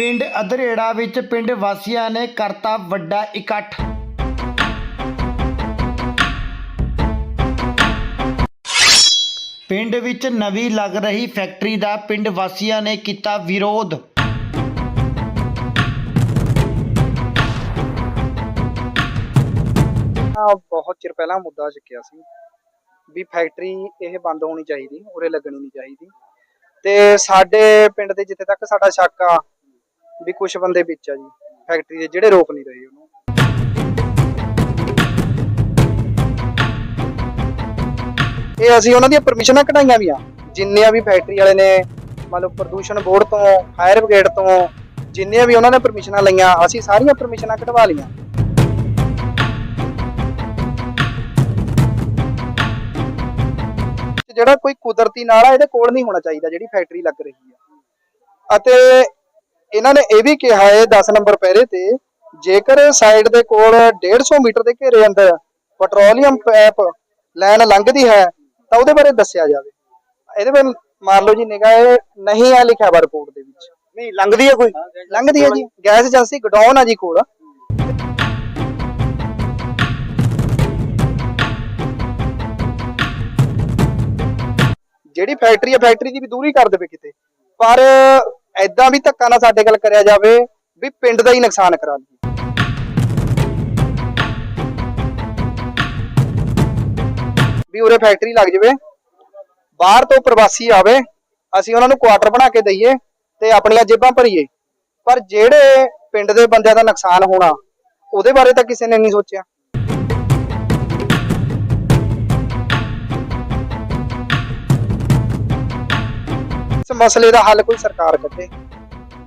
ਪਿੰਡ ਅਧਰੇੜਾ ਵਿੱਚ ਪਿੰਡ ਵਾਸੀਆਂ ਨੇ ਕਰਤਾ ਵੱਡਾ ਇਕੱਠ। ਪਿੰਡ ਵਿੱਚ ਨਵੀਂ ਲੱਗ ਰਹੀ ਫੈਕਟਰੀ ਦਾ ਪਿੰਡ ਵਾਸੀਆਂ ਨੇ ਕੀਤਾ ਵਿਰੋਧ। ਆ ਬਹੁਤ ਚਿਰ ਪਹਿਲਾਂ ਮੁੱਦਾ ਚੁੱਕਿਆ ਸੀ ਵੀ ਫੈਕਟਰੀ ਇਹ ਬੰਦ ਹੋਣੀ ਚਾਹੀਦੀ, ਉਰੇ ਲੱਗਣੀ ਨਹੀਂ ਚਾਹੀਦੀ। ਤੇ ਸਾਡੇ ਪਿੰਡ ਦੇ ਜਿੱਥੇ ਤੱਕ ਸਾਡਾ ਸ਼ੱਕ ਆ ਵੀ ਕੁਝ ਬੰਦੇ ਵਿੱਚ ਆ ਜੀ ਫੈਕਟਰੀ ਦੇ ਜਿਹੜੇ ਰੋਕ ਨਹੀਂ ਰਹੇ ਉਹਨੂੰ। ਇਹ ਅਸੀਂ ਉਹਨਾਂ ਦੀਆਂ ਪਰਮਿਸ਼ਨਾਂ ਕਢਾਈਆਂ ਵੀ ਆ। ਜਿੰਨੀਆਂ ਵੀ ਫੈਕਟਰੀ ਵਾਲੇ ਨੇ ਮਤਲਬ ਪ੍ਰਦੂਸ਼ਣ ਬੋਰਡ ਤੋਂ ਫਾਇਰ ਬ੍ਰਿਗੇਡ ਤੋਂ, ਜਿੰਨੀਆਂ ਵੀ ਉਹਨਾਂ ਨੇ ਪਰਮਿਸ਼ਨਾਂ ਲਈਆਂ, ਅਸੀਂ ਸਾਰੀਆਂ ਪਰਮਿਸ਼ਨਾਂ ਕਢਵਾ ਲਈਆਂ। ਜਿਹੜਾ ਕੋਈ ਕੁਦਰਤੀ ਨਾਲਾ ਇਹਦੇ ਕੋਲ ਨਹੀਂ ਹੋਣਾ ਚਾਹੀਦਾ ਜਿਹੜੀ ਫੈਕਟਰੀ ਲੱਗ ਰਹੀ ਹੈ ਅਤੇ ਇਹਨਾਂ ਨੇ ਇਹ ਵੀ ਕਿਹਾ ਹੈ 10 ਨੰਬਰ ਪਹਿਰੇ ਤੇ ਜੇਕਰ ਸਾਈਡ ਦੇ ਕੋਲ 150 ਮੀਟਰ ਦੇ ਘੇਰੇ ਅੰਦਰ ਪੈਟਰੋਲੀਅਮ ਪਾਈਪ ਲਾਈਨ ਲੰਘਦੀ ਹੈ ਤਾਂ ਉਹਦੇ ਬਾਰੇ ਦੱਸਿਆ ਜਾਵੇ। ਇਹਦੇ ਬਾਰੇ ਮਾਰ ਲਓ ਜੀ ਨਿਗਾਹ ਨਹੀਂ ਆ ਲਿਖਿਆ ਵਾ ਰਿਪੋਰਟ ਦੇ ਵਿੱਚ। ਨਹੀਂ ਲੰਘਦੀ ਹੈ ਕੋਈ? ਲੰਘਦੀ ਹੈ ਜੀ। ਗੈਸ ਏਜੰਸੀ ਗਡਾਊਨ ਆ ਜੀ ਕੋਲ। ਜਿਹੜੀ ਫੈਕਟਰੀ ਹੈ ਫੈਕਟਰੀ ਦੀ ਵੀ ਦੂਰੀ ਕਰ ਦੇਵੇ ਕਿਤੇ। ਪਰ ਐਦਾਂ ਵੀ ਧੱਕਾ ਨਾ ਸਾਡੇ ਗੱਲ ਕਰਿਆ ਜਾਵੇ ਵੀ ਪਿੰਡ ਦਾ ਹੀ ਨੁਕਸਾਨ ਕਰਾ ਲਈਏ। ਵੀ ਉਰੇ ਫੈਕਟਰੀ ਲੱਗ ਜਾਵੇ, ਬਾਹਰ ਤੋਂ ਪ੍ਰਵਾਸੀ ਆਵੇ, ਅਸੀਂ ਉਹਨਾਂ ਨੂੰ ਕੁਆਟਰ ਬਣਾ ਕੇ ਦਈਏ ਤੇ ਆਪਣੀਆਂ ਜੇਬਾਂ ਭਰੀਏ। ਪਰ ਜਿਹੜੇ ਪਿੰਡ ਦੇ ਬੰਦਿਆਂ ਦਾ ਨੁਕਸਾਨ ਹੋਣਾ, ਉਹਦੇ ਬਾਰੇ ਤਾਂ ਕਿਸੇ ਨੇ ਨਹੀਂ ਸੋਚਿਆ। ਇਸ ਮਸਲੇ ਦਾ ਹੱਲ ਕੋਈ ਸਰਕਾਰ ਕੱਢੇ।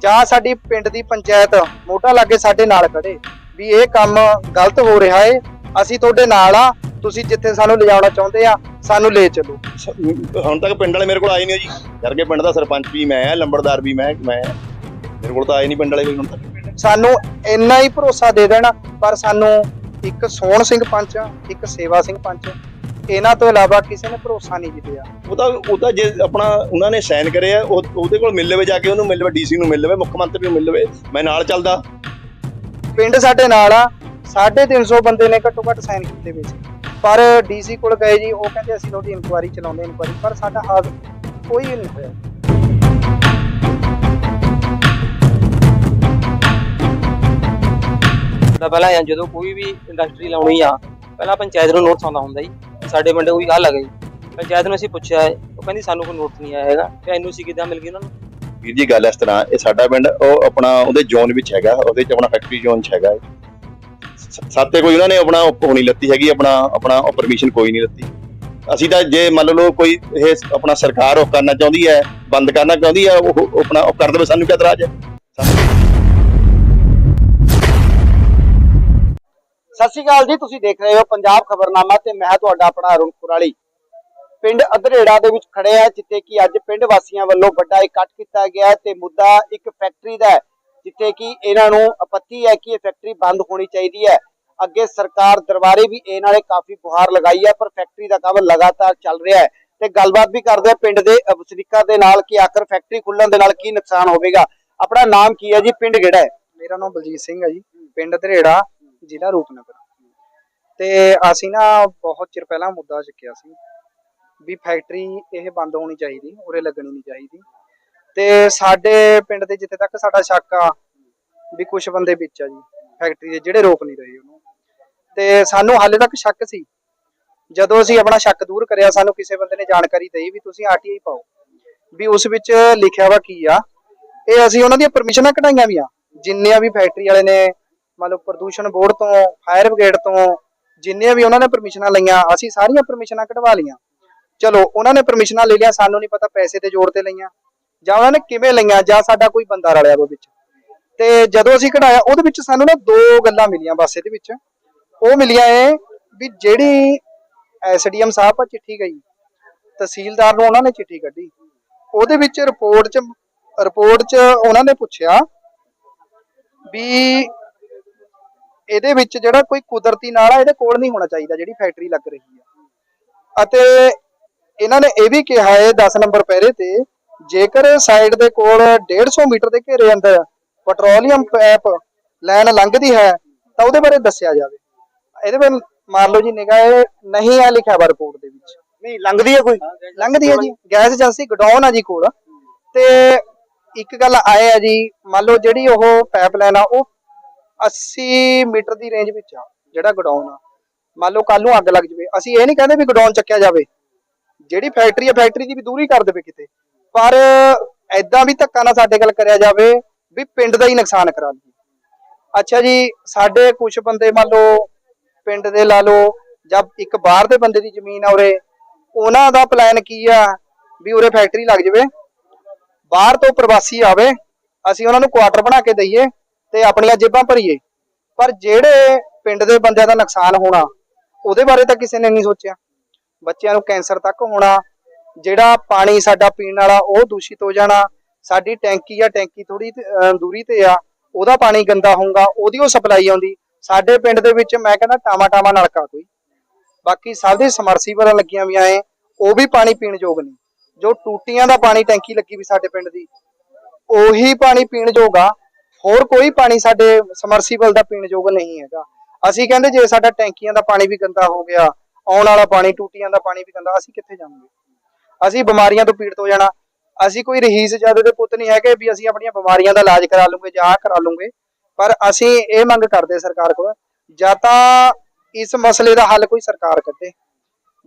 ਜਾਂ ਸਾਡੀ ਪਿੰਡ ਦੀ ਪੰਚਾਇਤ ਮੋਢਾ ਲਾ ਕੇ ਸਾਡੇ ਨਾਲ ਖੜੇ ਵੀ ਇਹ ਕੰਮ ਗਲਤ ਹੋ ਰਿਹਾ ਏ ਅਸੀਂ ਤੁਹਾਡੇ ਨਾਲ ਆ ਤੁਸੀਂ ਜਿੱਥੇ ਸਾਨੂੰ ਲਿਜਾਉਣਾ ਚਾਹੁੰਦੇ ਆ ਸਾਨੂੰ ਲੈ ਚੱਲੋ। ਹੁਣ ਤੱਕ ਪਿੰਡ ਵਾਲੇ ਮੇਰੇ ਕੋਲ ਆਏ ਨਹੀਂ ਜੀ। ਕਰਕੇ ਪਿੰਡ ਦਾ ਸਰਪੰਚ ਵੀ ਮੈਂ ਆ ਲੰਬੜਦਾਰ ਵੀ ਮੈਂ ਮੈਂ। ਮੇਰੇ ਕੋਲ ਤਾਂ ਆਏ ਨਹੀਂ ਪਿੰਡ ਵਾਲੇ ਹੁਣ ਤੱਕ। ਸਾਨੂੰ ਇੰਨਾ ਹੀ ਭਰੋਸਾ ਦੇ ਦੇਣਾ ਪਰ ਸਾਨੂੰ ਇੱਕ ਸੋਹਣ ਸਿੰਘ ਪੰਚ ਇੱਕ ਸੇਵਾ ਸਿੰਘ ਪੰਚ ਇਹਨਾਂ ਤੋਂ ਇਲਾਵਾ ਕਿਸੇ ਨੇ ਭਰੋਸਾ ਨਹੀਂ ਜਿੱਤਿਆ ਉਹ ਤਾਂ ਉਹ ਤਾਂ ਜੇ ਆਪਣਾ ਉਹਨਾਂ ਨੇ ਸਾਈਨ ਕਰੇ ਆ ਉਹ ਉਹਦੇ ਕੋਲ ਮਿਲ ਲਵੇ ਜਾ ਕੇ ਉਹਨੂੰ ਮਿਲ ਲਵੇ ਡੀਸੀ ਨੂੰ ਮਿਲ ਲਵੇ ਮੁੱਖ ਮੰਤਰੀ ਨੂੰ ਮਿਲ ਲਵੇ ਮੈਂ ਨਾਲ ਚੱਲਦਾ। ਪਿੰਡ ਸਾਡੇ ਨਾਲ ਆ 350 ਬੰਦੇ ਨੇ ਘੱਟੋ ਘੱਟ ਸਾਈਨ ਕੀਤੇ ਵਿੱਚ ਪਰ ਡੀਸੀ ਕੋਲ ਗਏ ਜੀ ਉਹ ਕਹਿੰਦੇ ਅਸੀਂ ਤੁਹਾਡੀ ਇਨਕੁਆਇਰੀ ਚਲਾਉਂਦੇ ਇਨਕੁਆਇਰੀ ਪਰ ਸਾਡਾ ਹਾਲ ਕੋਈ ਨਹੀਂ ਹੋਇਆ। ਪਹਿਲਾਂ ਜਦੋਂ ਕੋਈ ਵੀ ਇੰਡਸਟਰੀ ਲਾਉਣੀ ਆ ਪਹਿਲਾਂ ਪੰਚਾਇਤ ਨੂੰ ਨੋਟਿਸ ਆਉਂਦਾ ਹੁੰਦਾ ਜੀ। ਸਾਡੇ ਪਿੰਡ ਕੋਈ ਗੱਲ ਆ ਗਈ। ਪੰਚਾਇਤ ਨੂੰ ਅਸੀਂ ਪੁੱਛਿਆ, ਉਹ ਕਹਿੰਦੀ ਸਾਨੂੰ ਕੋਈ ਨੋਟਿਸ ਨਹੀਂ ਆਇਆ ਹੈਗਾ। ਤੇ ਐਨਓਸੀ ਕਿੱਦਾਂ ਮਿਲ ਗਈ ਉਹਨਾਂ ਨੂੰ? ਵੀਰ ਜੀ, ਗੱਲ ਇਸ ਤਰ੍ਹਾਂ, ਇਹ ਸਾਡਾ ਪਿੰਡ, ਉਹ ਆਪਣਾ ਉਹਦੇ ਜ਼ੋਨ ਵਿੱਚ ਹੈਗਾ, ਉਹਦੇ ਚ ਆਪਣਾ ਫੈਕਟਰੀ ਜ਼ੋਨ ਚ ਹੈਗਾ ਸਾਤੇ ਕੋਈ ਉਹਨਾਂ ਨੇ ਆਪਣਾ ਉਹ ਨਹੀਂ ਲੱਤੀ ਹੈਗੀ, ਆਪਣਾ ਆਪਣਾ ਪਰਮਿਸ਼ਨ ਕੋਈ ਨਹੀਂ ਲੱਤੀ ਅਸੀਂ ਤਾਂ ਜੇ ਮੰਨ ਲਓ ਕੋਈ ਇਹ ਆਪਣਾ ਸਰਕਾਰ ਉਹ ਕਰਨਾ ਚਾਹੁੰਦੀ ਹੈ, ਬੰਦ ਕਰਨਾ ਚਾਹੁੰਦੀ ਹੈ, ਉਹ ਆਪਣਾ ਉਹ ਕਰ ਦੇਵੇ ਸਾਨੂੰ ਕਿਆ ਤਰਾਜ ਹੈ? ਸ਼੍ਰੀ ਅਕਾਲ ਜੀ, ਤੁਸੀਂ ਦੇਖ ਰਹੇ ਹੋ ਪੰਜਾਬ ਖਬਰਨਾਮਾ ਤੇ ਮੈਂ ਤੁਹਾਡਾ ਆਪਣਾ ਅਰੁਣ ਕੁਰਾਲੀ ਪਿੰਡ ਅਧਰੇੜਾ ਦੇ ਵਿੱਚ ਖੜੇ ਆ, ਜਿੱਥੇ ਕਿ ਅੱਜ ਪਿੰਡ ਵਾਸੀਆਂ ਵੱਲੋਂ ਵੱਡਾ ਇਕੱਠ ਕੀਤਾ ਗਿਆ ਤੇ ਮੁੱਦਾ ਇੱਕ ਫੈਕਟਰੀ ਦਾ ਜਿੱਥੇ ਕਿ ਇਹਨਾਂ ਨੂੰ ਆਪੱਤੀ ਹੈ ਕਿ ਇਹ ਫੈਕਟਰੀ ਬੰਦ ਹੋਣੀ ਚਾਹੀਦੀ ਹੈ। ਅੱਗੇ ਸਰਕਾਰ ਦਰਬਾਰੇ ਵੀ ਇਹ ਨਾਲੇ ਕਾਫੀ ਗੁਹਾਰ ਲਗਾਈ ਹੈ, ਪਰ ਫੈਕਟਰੀ ਦਾ ਕੰਮ ਲਗਾਤਾਰ ਚੱਲ ਰਿਹਾ ਹੈ। ਤੇ ਗੱਲਬਾਤ ਵੀ ਕਰਦੇ ਆ ਪਿੰਡ ਦੇ ਅਹ ਵਸਨੀਕਾਂ ਦੇ ਨਾਲ ਕਿ ਆਖਰ ਫੈਕਟਰੀ ਖੁੱਲਣ ਦੇ ਨਾਲ ਕੀ ਨੁਕਸਾਨ ਹੋਵੇਗਾ। ਆਪਣਾ ਨਾਮ ਕੀ ਹੈ ਜੀ? ਪਿੰਡ ਕਿਹੜਾ ਹੈ? ਮੇਰਾ ਨਾਮ ਬਲਜੀਤ ਸਿੰਘ ਹੈ ਜੀ। ਪਿੰਡ ਧਰੇੜਾ ਜ਼ਿਲ੍ਹਾ ਰੂਪਨਗਰ। ਤੇ ਅਸੀਂ ਨਾ ਬਹੁਤ ਚਿਰ ਪਹਿਲਾਂ ਮੁੱਦਾ ਚੁੱਕਿਆ ਸੀ ਵੀ ਫੈਕਟਰੀ ਇਹ ਬੰਦ ਹੋਣੀ ਚਾਹੀਦੀ, ਉਰੇ ਲੱਗਣੀ ਨਹੀਂ ਚਾਹੀਦੀ। ਤੇ ਸਾਡੇ ਪਿੰਡ ਦੇ ਜਿੱਥੇ ਤੱਕ ਸਾਡਾ ਸ਼ੱਕ ਆ ਵੀ ਕੁਝ ਬੰਦੇ ਵਿੱਚ ਆ ਜੀ ਫੈਕਟਰੀ ਦੇ ਜਿਹੜੇ ਰੋਕ ਨਹੀਂ ਰਹੇ ਉਹਨੂੰ। ਤੇ ਸਾਨੂੰ ਹਾਲੇ ਤੱਕ ਸ਼ੱਕ ਸੀ। ਜਦੋਂ ਅਸੀਂ ਆਪਣਾ ਸ਼ੱਕ ਦੂਰ ਕਰਿਆ, ਸਾਨੂੰ ਕਿਸੇ ਬੰਦੇ ਨੇ ਜਾਣਕਾਰੀ ਦੇਈ ਵੀ ਤੁਸੀਂ ਆਰਟੀਆਈ ਪਾਓ, ਵੀ ਉਸ ਵਿੱਚ ਲਿਖਿਆ ਵਾ ਕੀ ਆ। ਇਹ ਅਸੀਂ ਉਹਨਾਂ ਦੀਆਂ ਪਰਮਿਸ਼ਨਾਂ ਕਢਾਈਆਂ ਵੀ ਆ। ਜਿੰਨੀਆਂ ਵੀ ਫੈਕਟਰੀ ਵਾਲੇ ਨੇ ਮਤਲਬ ਪ੍ਰਦੂਸ਼ਣ ਬੋਰਡ ਤੋਂ ਫਾਇਰ ਬ੍ਰਿਗੇਡ ਤੋਂ ਜਿੰਨੀਆਂ ਵੀ ਉਹਨਾਂ ਨੇ ਪਰਮਿਸ਼ਨਾਂ ਲਈਆਂ, ਅਸੀਂ ਸਾਰੀਆਂ ਪਰਮਿਸ਼ਨਾਂ ਕਢਵਾ ਲਈਆਂ। ਚਲੋ, ਉਹਨਾਂ ਨੇ ਪਰਮਿਸ਼ਨਾਂ ਲੈ ਲਿਆ, ਸਾਨੂੰ ਨਹੀਂ ਪਤਾ ਪੈਸੇ ਤੇ ਜ਼ੋਰ ਤੇ ਲਈਆਂ। ਜਾਂ ਉਹਨਾਂ ਨੇ ਕਿਵੇਂ ਲਈਆਂ, ਜਾਂ ਸਾਡਾ ਕੋਈ ਬੰਦਾ ਰਲਿਆ ਉਹ ਵਿੱਚ। ਤੇ ਜਦੋਂ ਅਸੀਂ ਕਢਾਇਆ, ਉਹਦੇ ਵਿੱਚ ਸਾਨੂੰ ਨਾ ਦੋ ਗੱਲਾਂ ਮਿਲੀਆਂ ਬਸ ਇਹਦੇ ਵਿੱਚ। ਉਹ ਮਿਲੀਆਂ ਇਹ ਵੀ ਜਿਹੜੀ ਐਸਡੀਐਮ ਸਾਹਿਬ ਆ ਚਿੱਠੀ ਗਈ, ਤਹਿਸੀਲਦਾਰ ਨੂੰ ਉਹਨਾਂ ਨੇ ਚਿੱਠੀ ਕੱਢੀ। ਉਹਦੇ ਵਿੱਚ ਰਿਪੋਰਟ 'ਚ ਰਿਪੋਰਟ 'ਚ ਉਹਨਾਂ ਨੇ ਪੁੱਛਿਆ ਵੀ ਇਹਦੇ ਵਿੱਚ ਜਿਹੜਾ ਕੋਈ ਕੁਦਰਤੀ ਨਾਲਾ ਇਹਦੇ ਕੋਲ ਨਹੀਂ ਹੋਣਾ ਚਾਹੀਦਾ ਜਿਹੜੀ ਫੈਕਟਰੀ ਲੱਗ ਰਹੀ ਹੈ। ਅਤੇ ਇਹਨਾਂ ਨੇ ਇਹ ਵੀ ਕਿਹਾ ਹੈ 10 ਨੰਬਰ ਪਹਿਰੇ ਤੇ ਜੇਕਰ ਸਾਈਡ ਦੇ ਕੋਲ 150 ਮੀਟਰ ਦੇ ਘੇਰੇ ਅੰਦਰ ਪੈਟਰੋਲੀਅਮ ਪਾਈਪ ਲਾਈਨ ਲੰਘਦੀ ਹੈ ਤਾਂ ਉਹਦੇ ਬਾਰੇ ਦੱਸਿਆ ਜਾਵੇ। ਇਹਦੇ ਬਾਰੇ ਮਾਰ ਲਓ ਜੀ ਨਿਗਾਹ ਇਹ ਨਹੀਂ ਆ ਲਿਖਿਆ ਵਾ ਰਿਪੋਰਟ ਦੇ ਵਿੱਚ। ਨਹੀਂ ਲੰਘਦੀ ਹੈ ਕੋਈ? ਲੰਘਦੀ ਹੈ ਜੀ। ਗੈਸ ਏਜੰਸੀ ਗਡਾਊਨ ਆ ਜੀ ਕੋਲ। ਤੇ ਇੱਕ ਗੱਲ ਆਏ ਆ ਜੀ ਮੰਨ ਲਓ ਜਿਹੜੀ ਉਹ ਪਾਈਪਲਾਈਨ ਆ ਉਹ 80 ਮੀਟਰ ਦੀ ਰੇਂਜ ਵਿੱਚ ਆ, ਜਿਹੜਾ ਗਡਾਊਨ ਆ। ਮੰਨ ਲਓ ਕੱਲ ਨੂੰ ਅੱਗ ਲੱਗ ਜਵੇ। ਅਸੀਂ ਇਹ ਨਹੀਂ ਕਹਿੰਦੇ ਵੀ ਗਡਾਊਨ ਚੱਕਿਆ ਜਾਵੇ। ਜਿਹੜੀ ਫੈਕਟਰੀ ਆ ਫੈਕਟਰੀ ਦੀ ਵੀ ਦੂਰੀ ਕਰ ਦੇਵੇ ਕਿਤੇ। ਪਰ ਐਦਾਂ ਵੀ ਧੱਕਾ ਨਾ ਸਾਡੇ ਗੱਲ ਕਰਿਆ ਜਾਵੇ ਵੀ ਪਿੰਡ ਦਾ ਹੀ ਨੁਕਸਾਨ ਕਰਾ ਲਈਏ। ਅੱਛਾ ਜੀ, ਸਾਡੇ ਕੁਝ ਬੰਦੇ ਮੰਨ ਲਓ ਪਿੰਡ ਦੇ ਲਾ ਲਓ, ਜਾਂ ਇੱਕ ਬਾਹਰ ਦੇ ਬੰਦੇ ਦੀ ਜ਼ਮੀਨ ਆ ਉਰੇ, ਉਹਨਾਂ ਦਾ ਪਲਾਨ ਕੀ ਆ ਵੀ ਉਰੇ ਫੈਕਟਰੀ ਲੱਗ ਜਾਵੇ। ਬਾਹਰ ਤੋਂ ਪ੍ਰਵਾਸੀ ਆਵੇ, ਅਸੀਂ ਉਹਨਾਂ ਨੂੰ ਕੁਆਟਰ ਬਣਾ ਕੇ ਦਈਏ। ਤੇ ਆਪਣੀਆਂ ਜੇਬਾਂ ਭਰੀਏ। ਪਰ ਜਿਹੜੇ ਪਿੰਡ ਦੇ ਬੰਦਿਆਂ ਦਾ ਨੁਕਸਾਨ ਹੋਣਾ, ਉਹਦੇ ਬਾਰੇ ਤਾਂ ਕਿਸੇ ਨੇ ਨਹੀਂ ਸੋਚਿਆ। ਬੱਚਿਆਂ ਨੂੰ ਕੈਂਸਰ ਤੱਕ ਹੋਣਾ, ਜਿਹੜਾ ਪਾਣੀ ਸਾਡਾ ਪੀਣ ਵਾਲਾ ਉਹ ਦੂਸ਼ਿਤ ਹੋ ਜਾਣਾ, ਸਾਡੀ ਟੈਂਕੀ ਆ ਟੈਂਕੀ ਥੋੜੀ ਦੂਰੀ ਤੇ ਆ, ਉਹਦਾ ਪਾਣੀ ਗੰਦਾ ਹੋਊਗਾ, ਉਹਦੀ ਉਹ ਸਪਲਾਈ ਆਉਂਦੀ। ਸਾਡੇ ਪਿੰਡ ਦੇ ਵਿੱਚ ਮੈਂ ਕਹਿੰਦਾ ਟਾਮਾ ਟਾਮਾ ਨਲਕਾ ਕੋਈ। ਬਾਕੀ ਸਭ ਦੇ ਸਮਰਸੀਬਲਾਂ ਲੱਗੀਆਂ ਵੀ ਆਏ ਉਹ ਵੀ ਪਾਣੀ ਪੀਣ ਯੋਗ ਨਹੀਂ। ਜੋ ਟੂਟੀਆਂ ਦਾ ਪਾਣੀ ਟੈਂਕੀ ਲੱਗੀ ਵੀ ਸਾਡੇ ਪਿੰਡ ਦੀ, ਉਹੀ ਪਾਣੀ ਪੀਣ ਯੋਗ ਆ। ਹੋਰ ਕੋਈ ਪਾਣੀ ਸਾਡੇ ਸਮਰਸੀਬਲ ਦਾ ਪੀਣ ਯੋਗ ਨਹੀਂ ਹੈਗਾ। ਅਸੀਂ ਕਹਿੰਦੇ ਜੇ ਸਾਡਾ ਟੈਂਕੀਆਂ ਦਾ ਪਾਣੀ ਵੀ ਗੰਦਾ ਹੋ ਗਿਆ, ਆਉਣ ਵਾਲਾ ਪਾਣੀ, ਟੂਟੀਆਂ ਦਾ ਪਾਣੀ ਵੀ ਗੰਦਾ, ਅਸੀਂ ਕਿੱਥੇ ਜਾਵਾਂਗੇ? ਅਸੀਂ ਬਿਮਾਰੀਆਂ ਤੋਂ ਪੀੜਤ ਹੋ ਜਾਣਾ। ਅਸੀਂ ਕੋਈ ਰਹੀਸ ਜਾਦੇ ਦੇ ਪੁੱਤ ਨਹੀਂ ਹੈਗੇ ਵੀ ਅਸੀਂ ਆਪਣੀਆਂ ਬਿਮਾਰੀਆਂ ਦਾ ਇਲਾਜ ਕਰਾ ਲੂਗੇ ਜਾਂ ਆਹ ਕਰਾ ਲੂਗੇ। ਪਰ ਅਸੀਂ ਇਹ ਮੰਗ ਕਰਦੇ ਸਰਕਾਰ ਕੋਲ, ਜਾਂ ਤਾਂ ਇਸ ਮਸਲੇ ਦਾ ਹੱਲ ਕੋਈ ਸਰਕਾਰ ਕੱਢੇ,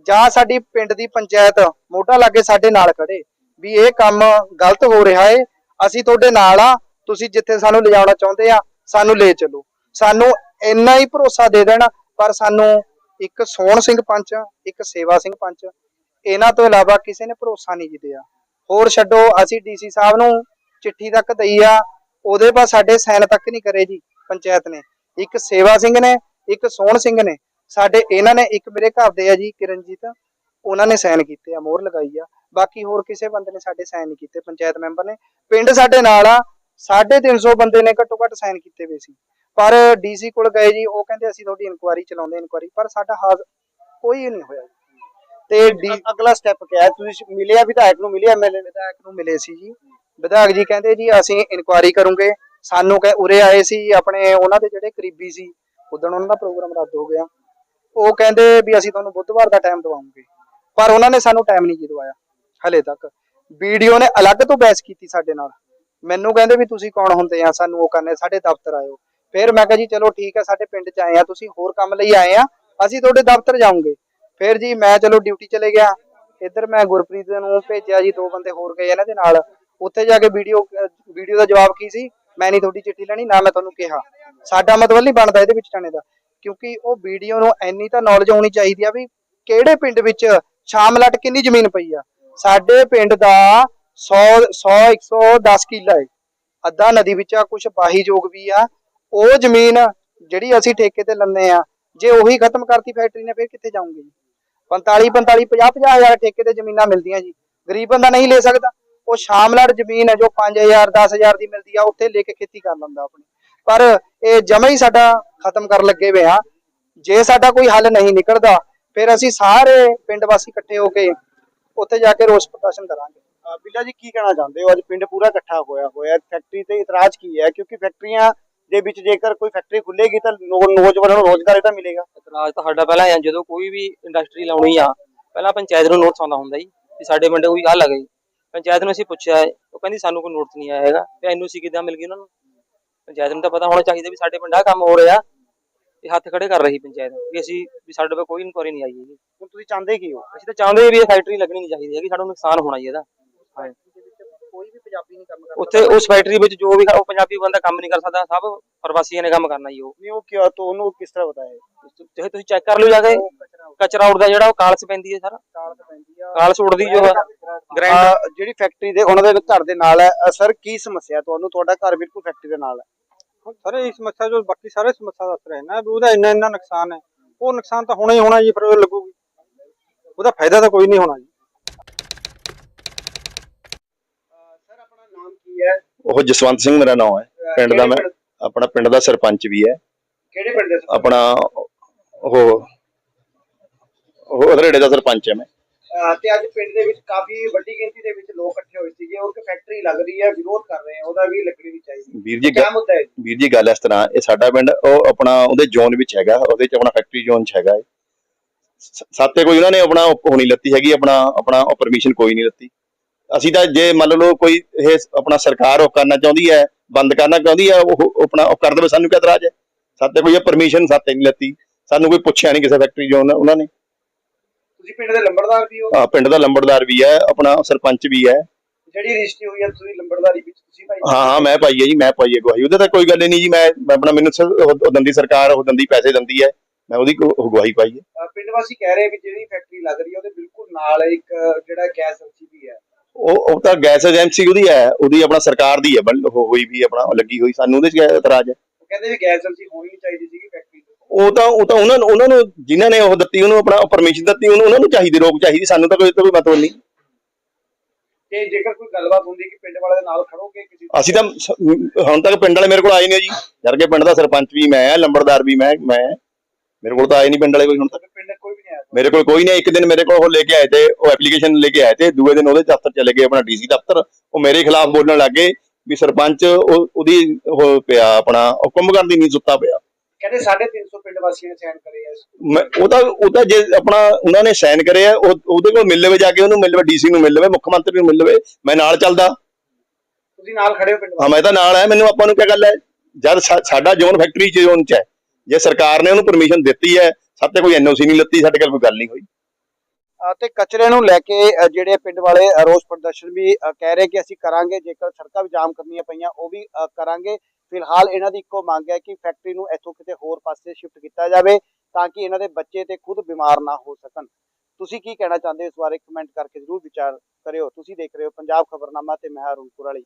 ਜਾਂ ਸਾਡੀ ਪਿੰਡ ਦੀ ਪੰਚਾਇਤ ਮੋਢਾ ਲਾ ਕੇ ਸਾਡੇ ਨਾਲ ਖੜੇ, ਵੀ ਇਹ ਕੰਮ ਗਲਤ ਹੋ ਰਿਹਾ ਏ, ਅਸੀਂ ਤੁਹਾਡੇ ਨਾਲ ਆ ਤੁਸੀਂ ਜਿੱਥੇ ਸਾਨੂੰ ਲਿਜਾਉਣਾ ਚਾਹੁੰਦੇ ਆ, ਸਾਨੂੰ ਲੈ ਚੱਲੋ। ਸਾਨੂੰ ਇੰਨਾ ਹੀ ਭਰੋਸਾ ਦੇ ਦੇਣ, ਪਰ ਸਾਨੂੰ ਇੱਕ ਸੋਹਣ ਸਿੰਘ ਪੰਚ, ਇੱਕ ਸੇਵਾ ਸਿੰਘ ਪੰਚ, ਇਹਨਾਂ ਤੋਂ ਇਲਾਵਾ ਕਿਸੇ ਨੇ ਭਰੋਸਾ ਨਹੀਂ ਜਿੱਤਿਆ ਹੋਰ ਛੱਡੋ, ਅਸੀਂ ਡੀਸੀ ਸਾਹਿਬ ਨੂੰ ਚਿੱਠੀ ਤੱਕ ਦਈ ਆ, ਉਹਦੇ ਬਾਅਦ ਸਾਡੇ ਸਾਈਨ ਤੱਕ ਨਹੀਂ ਕਰੇ ਜੀ ਪੰਚਾਇਤ ਨੇ। ਇੱਕ ਸੇਵਾ ਸਿੰਘ ਨੇ, ਇੱਕ ਸੋਹਣ ਸਿੰਘ ਨੇ, ਸਾਡੇ ਇਹਨਾਂ ਨੇ ਇੱਕ ਮੇਰੇ ਘਰ ਦੇ ਆ ਜੀ, ਕਿਰਨਜੀਤ, ਉਹਨਾਂ ਨੇ ਸਾਈਨ ਕੀਤੇ ਆ, ਮੋਹਰ ਲਗਾਈ ਆ। ਬਾਕੀ ਹੋਰ ਕਿਸੇ ਬੰਦੇ ਨੇ ਸਾਡੇ ਸਾਈਨ ਨਹੀਂ ਕੀਤੇ, ਪੰਚਾਇਤ ਮੈਂਬਰ ਨੇ। ਪਿੰਡ ਸਾਡੇ ਨਾਲ ਆ 350 ਬੰਦੇ ਨੇ ਘੱਟੋ ਘੱਟ ਸਾਈਨ ਕੀਤੇ ਹੋਏ ਸੀ। ਪਰ ਡੀਸੀ ਕੋਲ ਗਏ ਜੀ ਉਹ ਕਹਿੰਦੇ ਅਸੀਂ ਤੁਹਾਡੀ ਇਨਕੁਆਇਰੀ ਚਲਾਉਂਦੇ ਇਨਕੁਆਇਰੀ ਪਰ ਸਾਡਾ ਹਾਲ ਕੋਈ ਨਹੀਂ ਹੋਇਆ। ਤੇ ਅਗਲਾ ਸਟੈਪ ਕਿਆ ਹੈ? ਤੁਸੀਂ ਮਿਲਿਆ ਵਿਧਾਇਕ ਨੂੰ ਮਿਲਿਆ ਐਮਐਲਏ ਵਿਧਾਇਕ ਨੂੰ ਮਿਲੇ ਸੀ ਜੀ। ਵਿਧਾਇਕ ਜੀ ਕਹਿੰਦੇ ਜੀ ਅਸੀਂ ਇਨਕੁਆਇਰੀ ਕਰੂੰਗੇ। ਸਾਨੂੰ ਕਹੇ ਉਰੇ ਆਏ ਸੀ ਆਪਣੇ ਉਹਨਾਂ ਦੇ ਜਿਹੜੇ ਕਰੀਬੀ ਸੀ ਉਦੋਂ ਉਹਨਾਂ ਦਾ ਪ੍ਰੋਗਰਾਮ ਰੱਦ ਹੋ ਗਿਆ। ਉਹ ਕਹਿੰਦੇ ਵੀ ਅਸੀਂ ਤੁਹਾਨੂੰ ਬੁੱਧਵਾਰ ਦਾ ਟਾਈਮ ਦਵਾਉਂਗੇ ਪਰ ਉਹਨਾਂ ਨੇ ਸਾਨੂੰ ਟਾਈਮ ਨਹੀਂ ਜੀ ਦਵਾਇਆ ਹਲੇ ਤੱਕ। ਵੀਡੀਓ ਨੇ ਅਲੱਗ ਤੋਂ ਬਹਿਸ ਕੀਤੀ ਸਾਡੇ ਨਾਲ। ਮੈਨੂੰ ਕਹਿੰਦੇ ਵੀ ਤੁਸੀਂ ਕੌਣ ਹੁੰਦੇ ਆ? ਸਾਨੂੰ ਉਹ ਕਰਨੇ, ਸਾਡੇ ਦਫ਼ਤਰ ਆਇਓ। ਫਿਰ ਮੈਂ ਕਿਹਾ ਜੀ, ਚਲੋ ਠੀਕ ਹੈ ਸਾਡੇ ਪਿੰਡ ਚ ਆਏ ਆ, ਤੁਸੀਂ ਹੋਰ ਕੰਮ ਲਈ ਆਏ ਆ, ਅਸੀਂ ਤੁਹਾਡੇ ਦਫ਼ਤਰ ਜਾਵਾਂਗੇ ਫਿਰ ਜੀ ਮੈਂ ਚਲੋ ਡਿਊਟੀ ਚਲੇ ਗਿਆ। ਇੱਧਰ ਮੈਂ ਗੁਰਪ੍ਰੀਤ ਨੂੰ ਭੇਜਿਆ ਜੀ, ਦੋ ਬੰਦੇ ਹੋਰ ਗਏ ਇਹਨਾਂ ਦੇ ਨਾਲ। ਉੱਥੇ ਜਾ ਕੇ ਵੀਡੀਓ ਵੀਡੀਓ ਦਾ ਜਵਾਬ ਕੀ ਸੀ? ਮੈਂ ਨਹੀਂ ਤੁਹਾਡੀ ਚਿੱਠੀ ਲੈਣੀ, ਨਾ ਮੈਂ ਤੁਹਾਨੂੰ ਕਿਹਾ। ਸਾਡਾ ਮਤਲਬ ਨਹੀਂ ਬਣਦਾ ਇਹਦੇ ਵਿੱਚ ਜਾਣੇ ਦਾ, ਕਿਉਂਕਿ ਉਹ ਵੀਡੀਓ ਨੂੰ ਇੰਨੀ ਤਾਂ ਨੌਲੇਜ ਹੋਣੀ ਚਾਹੀਦੀ ਆ ਵੀ ਕਿਹੜੇ ਪਿੰਡ ਵਿੱਚ ਸ਼ਾਮਲਟ ਕਿੰਨੀ ਜ਼ਮੀਨ ਪਈ ਆ? ਸਾਡੇ ਪਿੰਡ ਦਾ 100 100 110 ਕਿੱਲਾ ਹੈ ਅੱਧਾ ਨਦੀ ਵਿੱਚ ਆ ਕੁਝ ਬਾਹੀਯੋਗ ਵੀ ਆ। ਉਹ ਜ਼ਮੀਨ ਜਿਹੜੀ ਅਸੀਂ ਠੇਕੇ ਤੇ ਲੰਨੇ ਆ, ਜੇ ਉਹੀ ਖਤਮ ਕਰਤੀ ਫੈਕਟਰੀ ਨੇ, ਫਿਰ ਕਿੱਥੇ ਜਾਊਂਗੇ ਜੀ? 45 45 50 50 ਹਜ਼ਾਰ ਠੇਕੇ ਤੇ ਜ਼ਮੀਨਾਂ ਮਿਲਦੀਆਂ ਜੀ। ਗਰੀਬ ਬੰਦਾ ਨਹੀਂ ਲੈ ਸਕਦਾ। ਉਹ ਸ਼ਾਮਲੜ ਜ਼ਮੀਨ ਹੈ, ਜੋ 5000 10000 ਦੀ ਮਿਲਦੀ ਆ, ਉੱਥੇ ਲੈ ਕੇ ਖੇਤੀ ਕਰ ਲੈਂਦਾ ਆਪਣੀ। ਪਰ ਇਹ ਜਮਾ ਹੀ ਸਾਡਾ ਖਤਮ ਕਰਨ ਲੱਗੇ ਵੇ ਆ। ਜੇ ਸਾਡਾ ਕੋਈ ਹੱਲ ਨਹੀਂ ਨਿਕਲਦਾ, ਫਿਰ ਅਸੀਂ ਸਾਰੇ ਪਿੰਡ ਵਾਸੀ ਇਕੱਠੇ ਹੋ ਕੇ ਉੱਥੇ ਜਾ ਕੇ ਰੋਸ ਪ੍ਰਦਰਸ਼ਨ ਕਰਾਂਗੇ। ਬਿੱਲਾ ਜੀ ਕੀ ਕਹਿਣਾ ਚਾਹੁੰਦੇ ਹੋ? ਅੱਜ ਪਿੰਡ ਪੂਰਾ ਇਕੱਠਾ ਹੋਇਆ ਹੋਇਆ ਫੈਕਟਰੀ ਤੇ ਇਤਰਾਜ਼ ਕੀ ਹੈ? ਕਿਉਂਕਿ ਫੈਕਟਰੀਆਂ ਦੇ ਵਿੱਚ ਜੇਕਰ ਕੋਈ ਫੈਕਟਰੀ ਖੁੱਲੇਗੀ ਤਾਂ ਨੌਜਵਾਨਾਂ ਨੂੰ ਰੋਜ਼ਗਾਰ ਇਹਦਾ ਮਿਲੇਗਾ। ਇਤਰਾਜ਼ ਤਾਂ ਸਾਡਾ ਪਹਿਲਾਂ ਆ ਜਦੋਂ ਕੋਈ ਵੀ ਇੰਡਸਟਰੀ ਲਾਉਣੀ ਆ ਪਹਿਲਾਂ ਪੰਚਾਇਤ ਨੂੰ ਨੋਟਿਸ ਆਉਂਦਾ ਹੁੰਦਾ ਜੀ ਵੀ ਸਾਡੇ ਪਿੰਡ ਕੋਈ ਗੱਲ ਆ ਗਈ। ਪੰਚਾਇਤ ਨੂੰ ਅਸੀਂ ਪੁੱਛਿਆ ਉਹ ਕਹਿੰਦੀ ਸਾਨੂੰ ਕੋਈ ਨੋਟਿਸ ਨਹੀਂ ਆਇਆ ਹੈਗਾ। ਤੇ ਐਨਓਸੀ ਕਿੱਦਾਂ ਮਿਲ ਗਈ ਉਹਨਾਂ ਨੂੰ? ਪੰਚਾਇਤ ਨੂੰ ਤਾਂ ਪਤਾ ਹੋਣਾ ਚਾਹੀਦਾ ਵੀ ਸਾਡੇ ਪਿੰਡ ਆ ਕੰਮ ਹੋ ਰਿਹਾ। ਇਹ ਹੱਥ ਖੜੇ ਕਰ ਰਹੀ ਪੰਚਾਇਤ ਵੀ ਅਸੀਂ ਵੀ ਸਾਡੇ ਕੋਲ ਕੋਈ ਇਨਕੁਆਰੀ ਨਹੀਂ ਆਈ ਹੈਗੀ। ਹੁਣ ਤੁਸੀਂ ਚਾਹੁੰਦੇ ਕੀ ਹੋ? ਅਸੀਂ ਤਾਂ ਚਾਹੁੰਦੇ ਵੀ ਇਹ ਫੈਕਟਰੀ ਲੱਗਣੀ ਨਹੀਂ ਚਾਹੀਦੀ ਹੈਗੀ ਸਾਡਾ ਨੁਕਸਾਨ ਹੋਣਾ ਜੀ ਇਹਦਾ। ਕੋਈ ਵੀ ਪੰਜਾਬੀ ਨਹੀਂ ਕੰਮ ਉੱਥੇ ਉਸ ਫੈਕਟਰੀ ਵਿੱਚ ਜੋ ਵੀ ਉਹ ਪੰਜਾਬੀ ਬੰਦਾ ਕੰਮ ਨਹੀਂ ਕਰ ਸਕਦਾ ਸਭ ਪ੍ਰਵਾਸੀਆਂ ਨੇ ਕੰਮ ਕਰਨਾ ਜੀ ਉਹ। ਨਹੀਂ ਉਹ ਕਿਉਂ ਤੋਂ ਉਹਨੂੰ ਕਿਸ ਤਰ੍ਹਾਂ ਬਤਾਏ ਤੁਸੀਂ ਤੁਸੀਂ ਚੈੱਕ ਕਰ ਲਓ ਜਾ ਕੇ। ਕਚਰਾ ਉੱਡਦਾ ਜਿਹੜਾ ਉਹ ਕਾਲਸ ਪੈਂਦੀ ਹੈ ਸਾਰਾ। ਕਾਲਤ ਪੈਂਦੀ ਆ। ਕਾਲਸ ਉੱਡਦੀ ਜੋ ਗ੍ਰੈਂਡ ਜਿਹੜੀ ਫੈਕਟਰੀ ਦੇ ਉਹਨਾਂ ਦੇ ਘਰ ਦੇ ਨਾਲ ਹੈ। ਸਰ ਕੀ ਸਮੱਸਿਆ ਤੁਹਾਨੂੰ? ਤੁਹਾਡਾ ਘਰ ਬਿਲਕੁਲ ਫੈਕਟਰੀ ਦੇ ਨਾਲ ਹੈ। ਸਾਰੇ ਇਸ ਸਮੱਸਿਆ ਜੋ ਬਾਕੀ ਸਾਰੇ ਸਮੱਸਿਆ ਦੱਸ ਰਹੇ ਨੇ ਵੀ ਉਹਦਾ ਇੰਨਾ ਇੰਨਾ ਨੁਕਸਾਨ ਹੈ। ਉਹ ਨੁਕਸਾਨ ਤਾਂ ਹੋਣਾ ਹੀ ਹੋਣਾ ਜੀ ਫਿਰ ਲੱਗੂਗੀ। ਉਹਦਾ ਫਾਇਦਾ ਤਾਂ ਕੋਈ ਨਹੀਂ ਹੋਣਾ ਜੀ ਸਰ ਆਪਣਾ ਨਾਮ ਕੀ ਹੈ? ਉਹ ਜਸਵੰਤ ਸਿੰਘ ਮੇਰਾ ਨਾਮ ਹੈ। ਪਿੰਡ ਦਾ ਮੈਂ ਆਪਣਾ ਪਿੰਡ ਦਾ ਸਰਪੰਚ ਵੀ ਹੈ। ਕਿਹੜੇ ਪਿੰਡ ਦੇ ਆਪਣਾ ਉਹ ਉਹ ਅਧਰੇੜੇ ਦਾ ਸਰਪੰਚ ਹੈ ਮੈਂ। ਅਹ ਤੇ ਅੱਜ ਪਿੰਡ ਦੇ ਵਿੱਚ ਕਾਫੀ ਵੱਡੀ ਗਿਣਤੀ ਦੇ ਵਿੱਚ ਲੋਕ ਇਕੱਠੇ ਹੋਏ ਸੀਗੇ। ਉਹ ਇੱਕ ਫੈਕਟਰੀ ਲੱਗ ਰਹੀ ਹੈ ਵਿਰੋਧ ਕਰ ਰਹੇ ਆ। ਉਹਦਾ ਵੀ ਲੱਗਣੀ ਨਹੀਂ ਚਾਹੀਦੀ ਵੀਰ ਜੀ ਕੀ ਮੁੱਦਾ ਹੈ ਵੀਰ ਜੀ ਗੱਲ ਇਸ ਤਰ੍ਹਾਂ ਇਹ ਸਾਡਾ ਪਿੰਡ ਉਹ ਆਪਣਾ ਉਹਦੇ ਜ਼ੋਨ ਵਿੱਚ ਹੈਗਾ। ਉਹਦੇ ਚ ਆਪਣਾ ਫੈਕਟਰੀ ਜ਼ੋਨ ਚ ਹੈਗਾ। ਸ- ਸਾਤੇ ਕੋਈ ਉਹਨਾਂ ਨੇ ਆਪਣਾ ਉਹ ਨਹੀਂ ਲੱਤੀ ਹੈਗੀ ਆਪਣਾ ਆਪਣਾ ਪਰਮਿਸ਼ਨ ਕੋਈ ਨਹੀਂ ਲੱਤੀ। ਅਸੀਂ ਤਾਂ ਜੇ ਮੰਨ ਲਓ ਕੋਈ ਇਹ ਆਪਣਾ ਸਰਕਾਰ ਉਹ ਕਰਨਾ ਚਾਹੁੰਦੀ ਹੈ ਬੰਦ ਕਰਨਾ ਚਾਹੁੰਦੀ ਹੈ ਉਹ ਆਪਣਾ ਉਹ ਕਰ ਦੇਵੇ ਸਾਨੂੰ ਕਿਆ ਇਤਰਾਜ਼ ਹੈ? ਸਾਤੇ ਕੋਈ ਪਰਮਿਸ਼ਨ ਸਾਤੇ ਨਹੀਂ ਲੱਤੀ। ਸਾਨੂੰ ਕੋਈ ਪੁੱਛਿਆ ਨਹੀਂ ਕਿਸੇ ਫੈਕਟਰੀ ਜ਼ੋਨ ਉਹਨਾਂ ਨੇ। ਤੁਸੀਂ ਪਿੰਡ ਦੇ ਲੰਬੜਦਾਰ ਵੀ ਹੋ? ਆਹ ਪਿੰਡ ਦਾ ਲੰਬੜਦਾਰ ਵੀ ਹੈ ਆਪਣਾ ਸਰਪੰਚ ਵੀ ਹੈ। ਜਿਹੜੀ ਰਜਿਸਟਰੀ ਹੋਈ ਹੈ ਤੁਸੀਂ ਲੰਬੜਦਾਰੀ ਵਿੱਚ ਤੁਸੀਂ ਭਾਈ? ਹਾਂ ਹਾਂ ਮੈਂ ਪਾਈ ਹੈ ਜੀ ਮੈਂ ਪਾਈ ਹੈ ਗਵਾਹੀ ਉਹਦੇ ਤਾਂ ਕੋਈ ਗੱਲ ਹੀ ਨਹੀਂ ਜੀ ਮੈਂ ਆਪਣਾ ਮੈਨੂੰ ਉਹ ਦਿੰਦੀ ਸਰਕਾਰ ਉਹ ਦਿੰਦੀ ਪੈਸੇ ਦਿੰਦੀ ਹੈ ਮੈਂ ਉਹਦੀ ਕੋ- ਉਹ ਗਵਾਹੀ ਪਾਈ ਹੈ। ਪਿੰਡ ਵਾਸੀ ਕਹਿ ਰਹੇ ਵੀ ਜਿਹੜੀ ਫੈਕਟਰੀ ਲੱਗ ਰਹੀ ਹੈ ਉਹਦੇ ਬਿਲਕੁਲ ਨਾਲ ਇੱਕ ਜਿਹੜਾ ਗੈਸ ਹੈ ਉਹ ਉਹ ਤਾਂ ਗੈਸ ਏਜੰਸੀ ਉਹਦੀ ਹੈ ਉਹਦੀ ਆਪਣਾ ਸਰਕਾਰ ਦੀ ਹੈ ਉਹ ਹੋਈ ਵੀ ਆਪਣਾ ਲੱਗੀ ਹੋਈ ਸਾਨੂੰ ਉਹਦੇ ਚ ਇਤਰਾਜ਼ ਹੈ? ਕਹਿੰਦੇ ਵੀ ਗੈਸ ਏਜੰਸੀ ਹੋਣੀ ਨਹੀਂ ਚਾਹੀਦੀ ਸੀਗੀ ਫੈਕਟਰੀ ਉਹ ਤਾਂ ਉਹ ਤਾਂ ਉਹਨਾਂ ਨੂੰ ਉਹਨਾਂ ਨੂੰ ਜਿਨ੍ਹਾਂ ਨੇ ਉਹ ਦਿੱਤੀ ਉਹਨੂੰ ਆਪਣਾ ਪਰਮਿਸ਼ਨ ਦਿੱਤੀ ਉਹਨੂੰ ਉਹਨਾਂ ਨੂੰ ਚਾਹੀਦੀ ਰੋਕ ਚਾਹੀਦੀ ਸਾਨੂੰ ਤਾਂ ਕੋਈ ਕੋਈ ਮਤਲਬ ਨਹੀਂ। ਤੇ ਜੇਕਰ ਕੋਈ ਗੱਲਬਾਤ ਹੁੰਦੀ ਕਿ ਪਿੰਡ ਵਾਲੇ ਦੇ ਨਾਲ ਖੜੋਗੇ ਕਿਸੇ ਅਸੀਂ ਤਾਂ ਸ- ਹੁਣ ਤੱਕ ਪਿੰਡ ਵਾਲੇ ਮੇਰੇ ਕੋਲ ਆਏ ਨਹੀਂ ਜੀ। ਜਦ ਕਿ ਪਿੰਡ ਦਾ ਸਰਪੰਚ ਵੀ ਮੈਂ ਹਾਂ, ਲੰਬੜਦਾਰ ਵੀ ਮੈਂ ਮੈਂ ਮੇਰੇ ਕੋਲ ਤਾਂ ਆਏ ਨਹੀਂ ਪਿੰਡ ਵਾਲੇ ਕੋਈ ਹੁਣ ਤੱਕ। ਪਿੰਡ ਮੇਰੇ ਕੋਲ ਕੋਈ ਨਹੀਂ ਇੱਕ ਦਿਨ ਮੇਰੇ ਕੋਲ ਉਹ ਲੈ ਕੇ ਆਏ ਤੇ ਉਹ ਐਪਲੀਕੇਸ਼ਨ ਲੈ ਕੇ ਆਏ ਤੇ ਦੂਏ ਦਿਨ ਉਹਦੇ ਦਫ਼ਤਰ ਚਲੇ ਗਏ ਆਪਣਾ ਡੀਸੀ ਦਫ਼ਤਰ। ਉਹ ਮੇਰੇ ਖਿਲਾਫ ਬੋਲਣ ਲੱਗੇ ਵੀ ਸਰਪੰਚ ਉਹ ਉਹਦੀ ਉਹ ਪਿਆ ਆਪਣਾ ਉਹ ਕੁੰਭਕਰਨ ਦੀ ਨੀਂਦ ਸੁੱਤਾ ਪਿਆ। ਕਹਿੰਦੇ 350 ਪਿੰਡ ਵਾਸੀਆਂ ਨੇ ਸਾਈਨ ਕਰੇ ਆ ਮੈਂ ਉਹ ਤਾਂ ਉਹ ਤਾਂ ਜੇ ਆਪਣਾ ਉਹਨਾਂ ਨੇ ਸਾਈਨ ਕਰਿਆ ਉਹ ਉਹਦੇ ਕੋਲ ਮਿਲ ਲਵੇ ਜਾ ਕੇ ਉਹਨੂੰ ਮਿਲ ਲਵੇ ਡੀਸੀ ਨੂੰ ਮਿਲ ਲਵੇ ਮੁੱਖ ਮੰਤਰੀ ਨੂੰ ਮਿਲ ਲਵੇ ਮੈਂ ਨਾਲ ਚੱਲਦਾ। ਤੁਸੀਂ ਨਾਲ ਖੜੇ ਹੋ ਪਿੰਡ ਹਾਂ ਮੈਂ ਤਾਂ ਨਾਲ ਆ ਮੈਨੂੰ ਆਪਾਂ ਨੂੰ ਕੀ ਗੱਲ ਹੈ? ਜਦ ਸਾਡਾ ਜ਼ੋਨ ਫੈਕਟਰੀ ਚ ਜ਼ੋਨ ਚ ਹੈ ਜੇ ਸਰਕਾਰ ਨੇ ਉਹਨੂੰ ਪਰਮਿਸ਼ਨ ਦਿੱਤੀ ਹੈ ਸਾਡੇ ਕੋਈ ਐਨਓਸੀ ਨਹੀਂ ਲੱਤੀ ਸਾਡੇ ਕੋਲ ਕੋਈ ਗੱਲ ਨਹੀਂ ਹੋਈ। ਤੇ ਕਚਰੇ ਨੂੰ ਲੈ ਕੇ ਜਿਹੜੇ ਪਿੰਡ ਵਾਲੇ ਰੋਸ ਪ੍ਰਦਰਸ਼ਨ ਵੀ ਕਹਿ ਰਹੇ ਕਿ ਅਸੀਂ ਕਰਾਂਗੇ ਜੇਕਰ ਸੜਕਾਂ ਵੀ ਜਾਮ ਕਰਨੀਆਂ ਪਈਆਂ ਉਹ ਵੀ ਕਰਾਂਗੇ। ਫਿਲਹਾਲ ਇਹਨਾਂ ਦੀ ਇੱਕੋ ਮੰਗ ਹੈ ਕਿ ਫੈਕਟਰੀ ਨੂੰ ਇੱਥੋਂ ਕਿਤੇ ਹੋਰ ਪਾਸੇ ਸ਼ਿਫਟ ਕੀਤਾ ਜਾਵੇ ਤਾਂ ਕਿ ਇਹਨਾਂ ਦੇ ਬੱਚੇ ਤੇ ਖੁਦ ਬਿਮਾਰ ਨਾ ਹੋ ਸਕਣ। ਤੁਸੀਂ ਕੀ ਕਹਿਣਾ ਚਾਹੁੰਦੇ ਹੋ ਇਸ ਬਾਰੇ? ਕਮੈਂਟ ਕਰਕੇ ਜ਼ਰੂਰ ਵਿਚਾਰ ਕਰਿਓ। ਤੁਸੀਂ ਦੇਖ ਰਹੇ ਹੋ ਪੰਜਾਬ ਖਬਰਨਾਮਾ ਤੇ ਮੈਂ ਅਰੁਣ ਕੁਰਾਲੀ।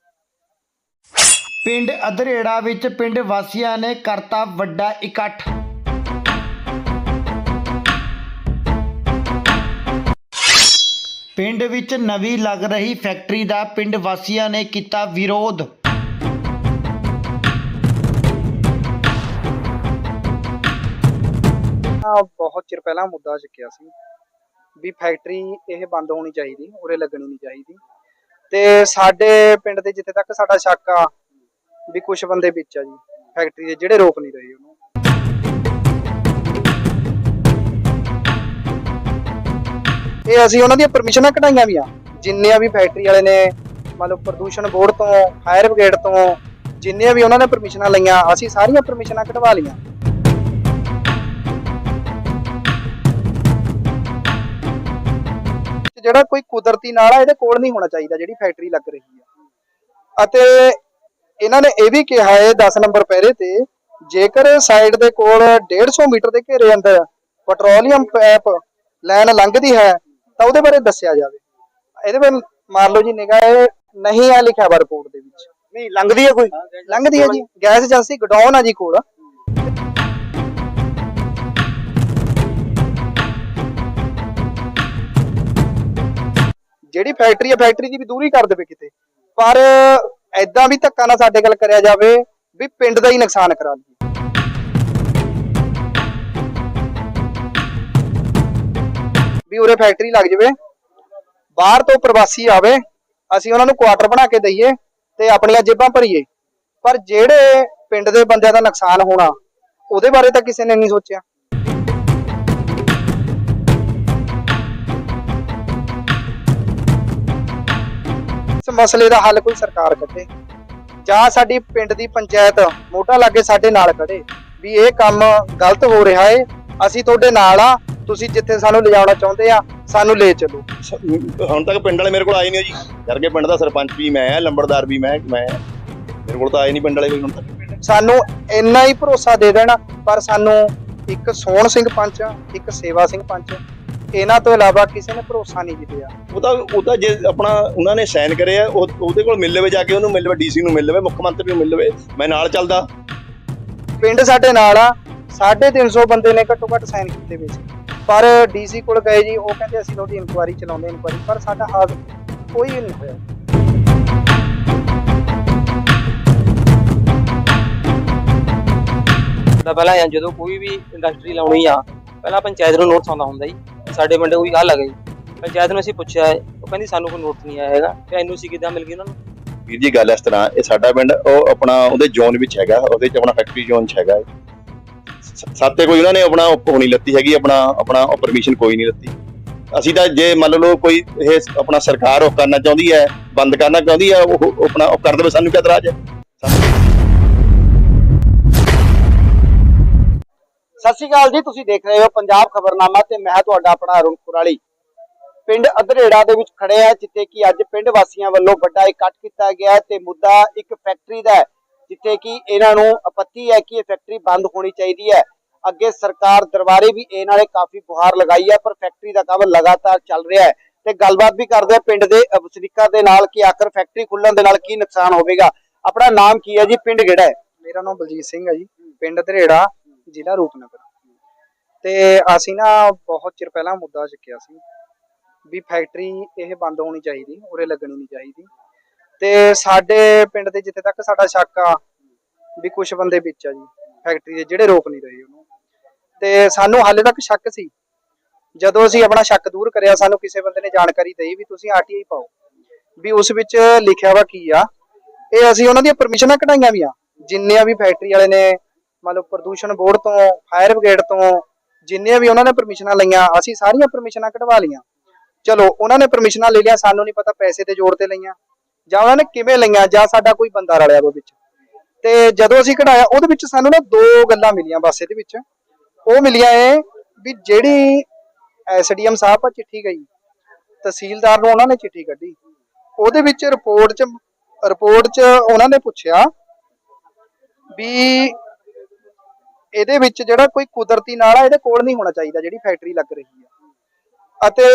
ਪਿੰਡ ਅਧਰੇੜਾ ਵਿੱਚ ਪਿੰਡ ਵਾਸੀਆਂ ਨੇ ਕਰਤਾ ਵੱਡਾ ਇਕੱਠ। ਪਿੰਡ ਵਿੱਚ ਨਵੀਂ ਲੱਗ ਰਹੀ ਫੈਕਟਰੀ ਦਾ ਪਿੰਡ ਵਾਸੀਆਂ ਨੇ ਕੀਤਾ ਵਿਰੋਧ। ਆ ਬਹੁਤ ਚਿਰ ਪਹਿਲਾਂ ਮੁੱਦਾ ਚੱਕਿਆ ਸੀ ਵੀ ਫੈਕਟਰੀ ਇਹ ਬੰਦ ਹੋਣੀ ਚਾਹੀਦੀ, ਉਰੇ ਲੱਗਣੀ ਨਹੀਂ ਚਾਹੀਦੀ। ਤੇ ਸਾਡੇ ਪਿੰਡ ਦੇ ਜਿੱਥੇ ਤੱਕ ਸਾਡਾ ਸ਼ੱਕ ਆ ਵੀ ਕੁਝ ਬੰਦੇ ਵਿੱਚ ਆ ਜੀ, ਫੈਕਟਰੀ ਦੇ ਜਿਹੜੇ ਰੋਕ ਨਹੀਂ ਰਹੇ ਉਹਨੂੰ। ਇਹ ਅਸੀਂ ਉਹਨਾਂ ਦੀਆਂ ਪਰਮਿਸ਼ਨਾਂ ਕਢਾਈਆਂ ਵੀ ਆ। ਜਿੰਨੀਆਂ ਵੀ ਫੈਕਟਰੀ ਵਾਲੇ ਨੇ, ਮਤਲਬ ਪ੍ਰਦੂਸ਼ਣ ਬੋਰਡ ਤੋਂ ਫਾਇਰ ਬ੍ਰਿਗੇਡ ਤੋਂ, ਜਿੰਨੀਆਂ ਵੀ ਉਹਨਾਂ ਨੇ ਪਰਮਿਸ਼ਨਾਂ ਲਈਆਂ, ਅਸੀਂ ਸਾਰੀਆਂ ਪਰਮਿਸ਼ਨਾਂ ਕਢਵਾ ਲਈਆਂ। ਜਿਹੜਾ ਕੋਈ ਕੁਦਰਤੀ ਨਾਲਾ ਇਹਦੇ ਕੋਲ ਨਹੀਂ ਹੋਣਾ ਚਾਹੀਦਾ, ਜਿਹੜੀ ਫੈਕਟਰੀ ਲੱਗ ਰਹੀ ਹੈ ਅਤੇ ਇਹਨਾਂ ਨੇ ਇਹ ਵੀ ਕਿਹਾ ਹੈ 10 ਨੰਬਰ ਪਹਿਰੇ ਤੇ, ਜੇਕਰ ਸਾਈਡ ਦੇ ਕੋਲ 150 ਮੀਟਰ ਦੇ ਘੇਰੇ ਅੰਦਰ ਪੈਟਰੋਲੀਅਮ ਪੈਪ ਲਾਈਨ ਲੰਘਦੀ ਹੈ ਤਾਂ ਉਹਦੇ ਬਾਰੇ ਦੱਸਿਆ ਜਾਵੇ। ਇਹਦੇ ਬਾਰੇ ਮਾਰ ਲਓ ਜੀ ਨਿਗਾਹ ਇਹ ਨਹੀਂ ਹੈ ਲਿਖਿਆ ਵਾ ਰਿਪੋਰਟ ਦੇ ਵਿੱਚ। ਨਹੀਂ ਲੰਘਦੀ ਹੈ ਕੋਈ? ਲੰਘਦੀ ਹੈ ਜੀ। ਗੈਸ ਏਜੰਸੀ ਗਡਾਊਨ ਆ ਜੀ ਕੋਲ। ਜਿਹੜੀ ਫੈਕਟਰੀ ਹੈ ਫੈਕਟਰੀ ਦੀ ਵੀ ਦੂਰੀ ਕਰ ਦੇਵੇ ਕਿਤੇ। ਪਰ ਐਦਾਂ ਵੀ ਧੱਕਾ ਨਾ ਸਾਡੇ ਗੱਲ ਕਰਿਆ ਜਾਵੇ ਵੀ ਪਿੰਡ ਦਾ ਹੀ ਨੁਕਸਾਨ ਕਰਾ ਲਈਏ। ਵੀ ਉਰੇ ਫੈਕਟਰੀ ਲੱਗ ਜਾਵੇ, ਬਾਹਰ ਤੋਂ ਪ੍ਰਵਾਸੀ ਆਵੇ, ਅਸੀਂ ਉਹਨਾਂ ਨੂੰ ਕੁਆਟਰ ਬਣਾ ਕੇ ਦਈਏ ਤੇ ਆਪਣੀਆਂ ਜੇਬਾਂ ਭਰੀਏ। ਪਰ ਜਿਹੜੇ ਪਿੰਡ ਦੇ ਬੰਦਿਆਂ ਦਾ ਨੁਕਸਾਨ ਹੋਣਾ, ਉਹਦੇ ਬਾਰੇ ਤਾਂ ਕਿਸੇ ਨੇ ਨਹੀਂ ਸੋਚਿਆ। ਇਸ ਮਸਲੇ ਦਾ ਹੱਲ ਕੋਈ ਸਰਕਾਰ ਕੱਢੇ, ਜਾਂ ਸਾਡੀ ਪਿੰਡ ਦੀ ਪੰਚਾਇਤ ਮੋਢਾ ਲਾਗੇ ਸਾਡੇ ਨਾਲ ਖੜੇ, ਵੀ ਇਹ ਕੰਮ ਗਲਤ ਹੋ ਰਿਹਾ ਏ, ਅਸੀਂ ਤੁਹਾਡੇ ਨਾਲ ਆ ਤੁਸੀਂ ਜਿੱਥੇ ਸਾਨੂੰ ਲਿਜਾਉਣਾ ਚਾਹੁੰਦੇ ਆ ਸਾਨੂੰ ਲੈ ਚੱਲੋ। ਸ- ਹੁਣ ਤੱਕ ਪਿੰਡ ਵਾਲੇ ਮੇਰੇ ਕੋਲ ਆਏ ਨਹੀਂ ਜੀ। ਜਦ ਕਿ ਪਿੰਡ ਦਾ ਸਰਪੰਚ ਵੀ ਮੈਂ ਲੰਬੜਦਾਰ ਵੀ ਮੈਂ ਮੈਂ ਮੇਰੇ ਕੋਲ ਤਾਂ ਆਏ ਨਹੀਂ ਪਿੰਡ ਵਾਲੇ ਕੋਈ ਹੁਣ ਤੱਕ। ਸਾਨੂੰ ਇੰਨਾ ਹੀ ਭਰੋਸਾ ਦੇ ਦੇਣ ਪਰ ਸਾਨੂੰ ਇੱਕ ਸੋਹਣ ਸਿੰਘ ਪੰਚ ਇੱਕ ਸੇਵਾ ਸਿੰਘ ਪੰਚ ਇਹਨਾਂ ਤੋਂ ਇਲਾਵਾ ਕਿਸੇ ਨੇ ਭਰੋਸਾ ਨਹੀਂ ਜਿੱਤਿਆ ਉਹ ਤਾਂ ਉਹ ਤਾਂ ਜੇ ਆਪਣਾ ਉਹਨਾਂ ਨੇ ਸਾਈਨ ਕਰਿਆ ਉਹ ਉਹਦੇ ਕੋਲ ਮਿਲ ਲਵੇ ਜਾ ਕੇ ਉਹਨੂੰ ਮਿਲ ਲਵੇ ਡੀਸੀ ਨੂੰ ਮਿਲ ਲਵੇ ਮੁੱਖ ਮੰਤਰੀ ਨੂੰ ਮਿਲ ਲਵੇ ਮੈਂ ਨਾਲ ਚੱਲਦਾ। ਪਿੰਡ ਸਾਡੇ ਨਾਲ ਆ 350 ਬੰਦੇ ਨੇ ਘੱਟੋ ਘੱਟ ਸਾਈਨ ਕੀਤੇ ਸੀ। ਪਰ ਡੀਸੀ ਕੋਲ ਗਏ ਜੀ ਉਹ ਕਹਿੰਦੇ ਅਸੀਂ ਤੁਹਾਡੀ ਇਨਕੁਆਇਰੀ ਚਲਾਉਂਦੇ ਇਨਕੁਆਇਰੀ ਪਰ ਸਾਡਾ ਹਾਲ ਕੋਈ ਨਹੀਂ ਹੋਇਆ। ਤਾਂ ਪਹਿਲਾਂ ਜਾਂ ਜਦੋਂ ਕੋਈ ਵੀ ਇੰਡਸਟਰੀ ਲਾਉਣੀ ਆ ਪਹਿਲਾਂ ਪੰਚਾਇਤ ਨੂੰ ਨੋਟਿਸ ਆਉਂਦਾ ਹੁੰਦਾ ਜੀ ਸਾਡੇ ਪਿੰਡ ਕੋਈ ਗੱਲ ਆ ਗਈ। ਪੰਚਾਇਤ ਨੂੰ ਅਸੀਂ ਪੁੱਛਿਆ ਉਹ ਕਹਿੰਦੀ ਸਾਨੂੰ ਕੋਈ ਨੋਟਿਸ ਨਹੀਂ ਆਇਆ ਹੈਗਾ ਤੇ ਐਨਓਸੀ ਕਿੱਦਾਂ ਮਿਲ ਗਈ ਉਹਨਾਂ ਨੂੰ? ਵੀਰ ਜੀ ਗੱਲ ਇਸ ਤਰ੍ਹਾਂ ਇਹ ਸਾਡਾ ਪਿੰਡ ਉਹ ਆਪਣਾ ਉਹਦੇ ਜ਼ੋਨ ਵਿੱਚ ਹੈਗਾ ਉਹਦੇ ਚ ਆਪਣਾ ਫੈਕਟਰੀ ਜ਼ੋਨ ਚ ਹੈਗਾ ਸਾਤੇ ਕੋਈ ਉਹਨਾਂ ਨੇ ਆਪਣਾ ਉਹ ਨਹੀਂ ਲੱਤੀ ਹੈਗੀ, ਆਪਣਾ ਆਪਣਾ ਪਰਮਿਸ਼ਨ ਕੋਈ ਨਹੀਂ ਲੱਤੀ। ਅਸੀਂ ਤਾਂ ਜੇ ਮੰਨ ਲਓ ਕੋਈ ਇਹ ਆਪਣਾ ਸਰਕਾਰ ਉਹ ਕਰਨਾ ਚਾਹੁੰਦੀ ਹੈ, ਬੰਦ ਕਰਨਾ ਚਾਹੁੰਦੀ ਹੈ, ਉਹ ਆਪਣਾ ਉਹ ਕਰ ਦੇਵੇ, ਸਾਨੂੰ ਕੀ ਇਤਰਾਜ਼ ਹੈ? ਸਤਿ ਸ਼੍ਰੀ ਅਕਾਲ ਜੀ, ਤੁਸੀਂ ਦੇਖ ਰਹੇ ਹੋ ਪੰਜਾਬ ਖਬਰਨਾਮਾ ਤੇ ਮੈਂ ਤੁਹਾਡਾ ਆਪਣਾ ਅਰੁਣ ਕੁਰਾਲੀ। ਪਿੰਡ ਅਧਰੇੜਾ ਦੇ ਵਿੱਚ ਖੜੇ ਆ ਜਿੱਥੇ ਕਿ ਅੱਜ ਪਿੰਡ ਵਾਸੀਆਂ ਵੱਲੋਂ ਵੱਡਾ ਇਕੱਠ ਕੀਤਾ ਗਿਆ ਤੇ ਮੁੱਦਾ ਇੱਕ ਫੈਕਟਰੀ ਦਾ ਹੈ। ਜਿੱਥੇ ਕਿ ਇਹਨਾਂ ਨੂੰ ਆਪੱਤੀ ਹੈ ਕਿ ਇਹ ਫੈਕਟਰੀ ਬੰਦ ਹੋਣੀ ਚਾਹੀਦੀ ਹੈ। ਅੱਗੇ ਸਰਕਾਰ ਦਰਬਾਰੇ ਵੀ ਇਹਨਾਂ ਨੇ ਕਾਫੀ ਗੁਹਾਰ ਲਗਾਈ ਹੈ, ਪਰ ਫੈਕਟਰੀ ਦਾ ਕੰਮ ਲਗਾਤਾਰ ਚੱਲ ਰਿਹਾ ਹੈ। ਤੇ ਗੱਲਬਾਤ ਵੀ ਕਰਦੇ ਆ ਪਿੰਡ ਦੇ ਵਸਨੀਕਾਂ ਦੇ ਨਾਲ ਕਿ ਆਖਰ ਫੈਕਟਰੀ ਖੁੱਲਣ ਦੇ ਨਾਲ ਕੀ ਨੁਕਸਾਨ ਹੋਵੇਗਾ। ਆਪਣਾ ਨਾਮ ਕੀ ਹੈ ਜੀ? ਪਿੰਡ ਕਿਹੜਾ ਹੈ? ਮੇਰਾ ਨਾਮ ਬਲਜੀਤ ਸਿੰਘ ਹੈ ਜੀ। ਪਿੰਡ ਧਰੇੜਾ, ਜ਼ਿਲ੍ਹਾ ਰੂਪਨਗਰ। ਤੇ ਅਸੀਂ ਨਾ ਬਹੁਤ ਚਿਰ ਪਹਿਲਾਂ ਮੁੱਦਾ ਚੁੱਕਿਆ ਸੀ ਵੀ ਫੈਕਟਰੀ ਇਹ ਬੰਦ ਹੋਣੀ ਚਾਹੀਦੀ, ਉਰੇ ਲੱਗਣੀ ਨਹੀਂ ਚਾਹੀਦੀ। ਤੇ ਸਾਡੇ ਪਿੰਡ ਦੇ ਜਿੱਥੇ ਤੱਕ ਸਾਡਾ ਸ਼ੱਕ ਆ ਵੀ ਕੁਝ ਬੰਦੇ ਵਿੱਚ ਆ ਜੀ ਫੈਕਟਰੀ ਦੇ ਜਿਹੜੇ ਰੋਕ ਨਹੀਂ ਰਹੇ ਉਹਨੂੰ। ਤੇ ਸਾਨੂੰ ਹਾਲੇ ਤੱਕ ਸ਼ੱਕ ਸੀ। ਜਦੋਂ ਅਸੀਂ ਆਪਣਾ ਸ਼ੱਕ ਦੂਰ ਕਰਿਆ, ਸਾਨੂੰ ਕਿਸੇ ਬੰਦੇ ਨੇ ਜਾਣਕਾਰੀ ਦਈ ਵੀ ਤੁਸੀਂ ਆਰਟੀਆਈ ਪਾਓ, ਵੀ ਉਸ ਵਿੱਚ ਲਿਖਿਆ ਵਾ ਕੀ ਆ। ਇਹ ਅਸੀਂ ਉਹਨਾਂ ਦੀਆਂ ਪਰਮਿਸ਼ਨਾਂ ਕਢਾਈਆਂ ਵੀ ਆ ਜਿੰਨੀਆਂ ਵੀ ਫੈਕਟਰੀ ਵਾਲੇ ਨੇ, ਮੰਨ ਲਓ ਪ੍ਰਦੂਸ਼ਣ ਬੋਰਡ ਤੋਂ ਫਾਇਰ ਬ੍ਰਿਗੇਡ ਤੋਂ, ਜਿੰਨੀਆਂ ਵੀ ਉਹਨਾਂ ਨੇ ਪਰਮਿਸ਼ਨਾਂ ਲਈਆਂ, ਅਸੀਂ ਸਾਰੀਆਂ ਪਰਮਿਸ਼ਨਾਂ ਕਢਵਾ ਲਈਆਂ। ਚਲੋ, ਉਹਨਾਂ ਨੇ ਪਰਮਿਸ਼ਨਾਂ ਲੈ ਲਿਆ, ਸਾਨੂੰ ਨਹੀਂ ਪਤਾ ਪੈਸੇ ਤੇ ਜੋੜ ਤੇ ਲਈਆਂ। ਜਾਂ ਉਹਨਾਂ ਨੇ ਕਿਵੇਂ ਲਈਆਂ ਜਾਂ ਸਾਡਾ ਕੋਈ ਬੰਦਾ ਰਲਿਆ ਵਾ ਵਿੱਚ। ਤੇ ਜਦੋਂ ਅਸੀਂ ਕਢਾਇਆ, ਉਹਦੇ ਵਿੱਚ ਸਾਨੂੰ ਨਾ ਦੋ ਗੱਲਾਂ ਮਿਲੀਆਂ ਬਸ ਇਹਦੇ ਵਿੱਚ। ਉਹ ਮਿਲੀਆਂ ਇਹ ਵੀ ਜਿਹੜੀ ਐਸਡੀਐਮ ਸਾਹਿਬ ਆ ਚਿੱਠੀ ਗਈ, ਤਹਿਸੀਲਦਾਰ ਨੂੰ ਉਹਨਾਂ ਨੇ ਚਿੱਠੀ ਕੱਢੀ। ਉਹਦੇ ਵਿੱਚ ਰਿਪੋਰਟ 'ਚ ਰਿਪੋਰਟ 'ਚ ਉਹਨਾਂ ਨੇ ਪੁੱਛਿਆ ਵੀ ਇਹਦੇ ਵਿੱਚ ਜਿਹੜਾ ਕੋਈ ਕੁਦਰਤੀ ਨਾਲਾ ਇਹਦੇ ਕੋਲ ਨਹੀਂ ਹੋਣਾ ਚਾਹੀਦਾ, ਜਿਹੜੀ ਫੈਕਟਰੀ ਲੱਗ ਰਹੀ ਹੈ ਅਤੇ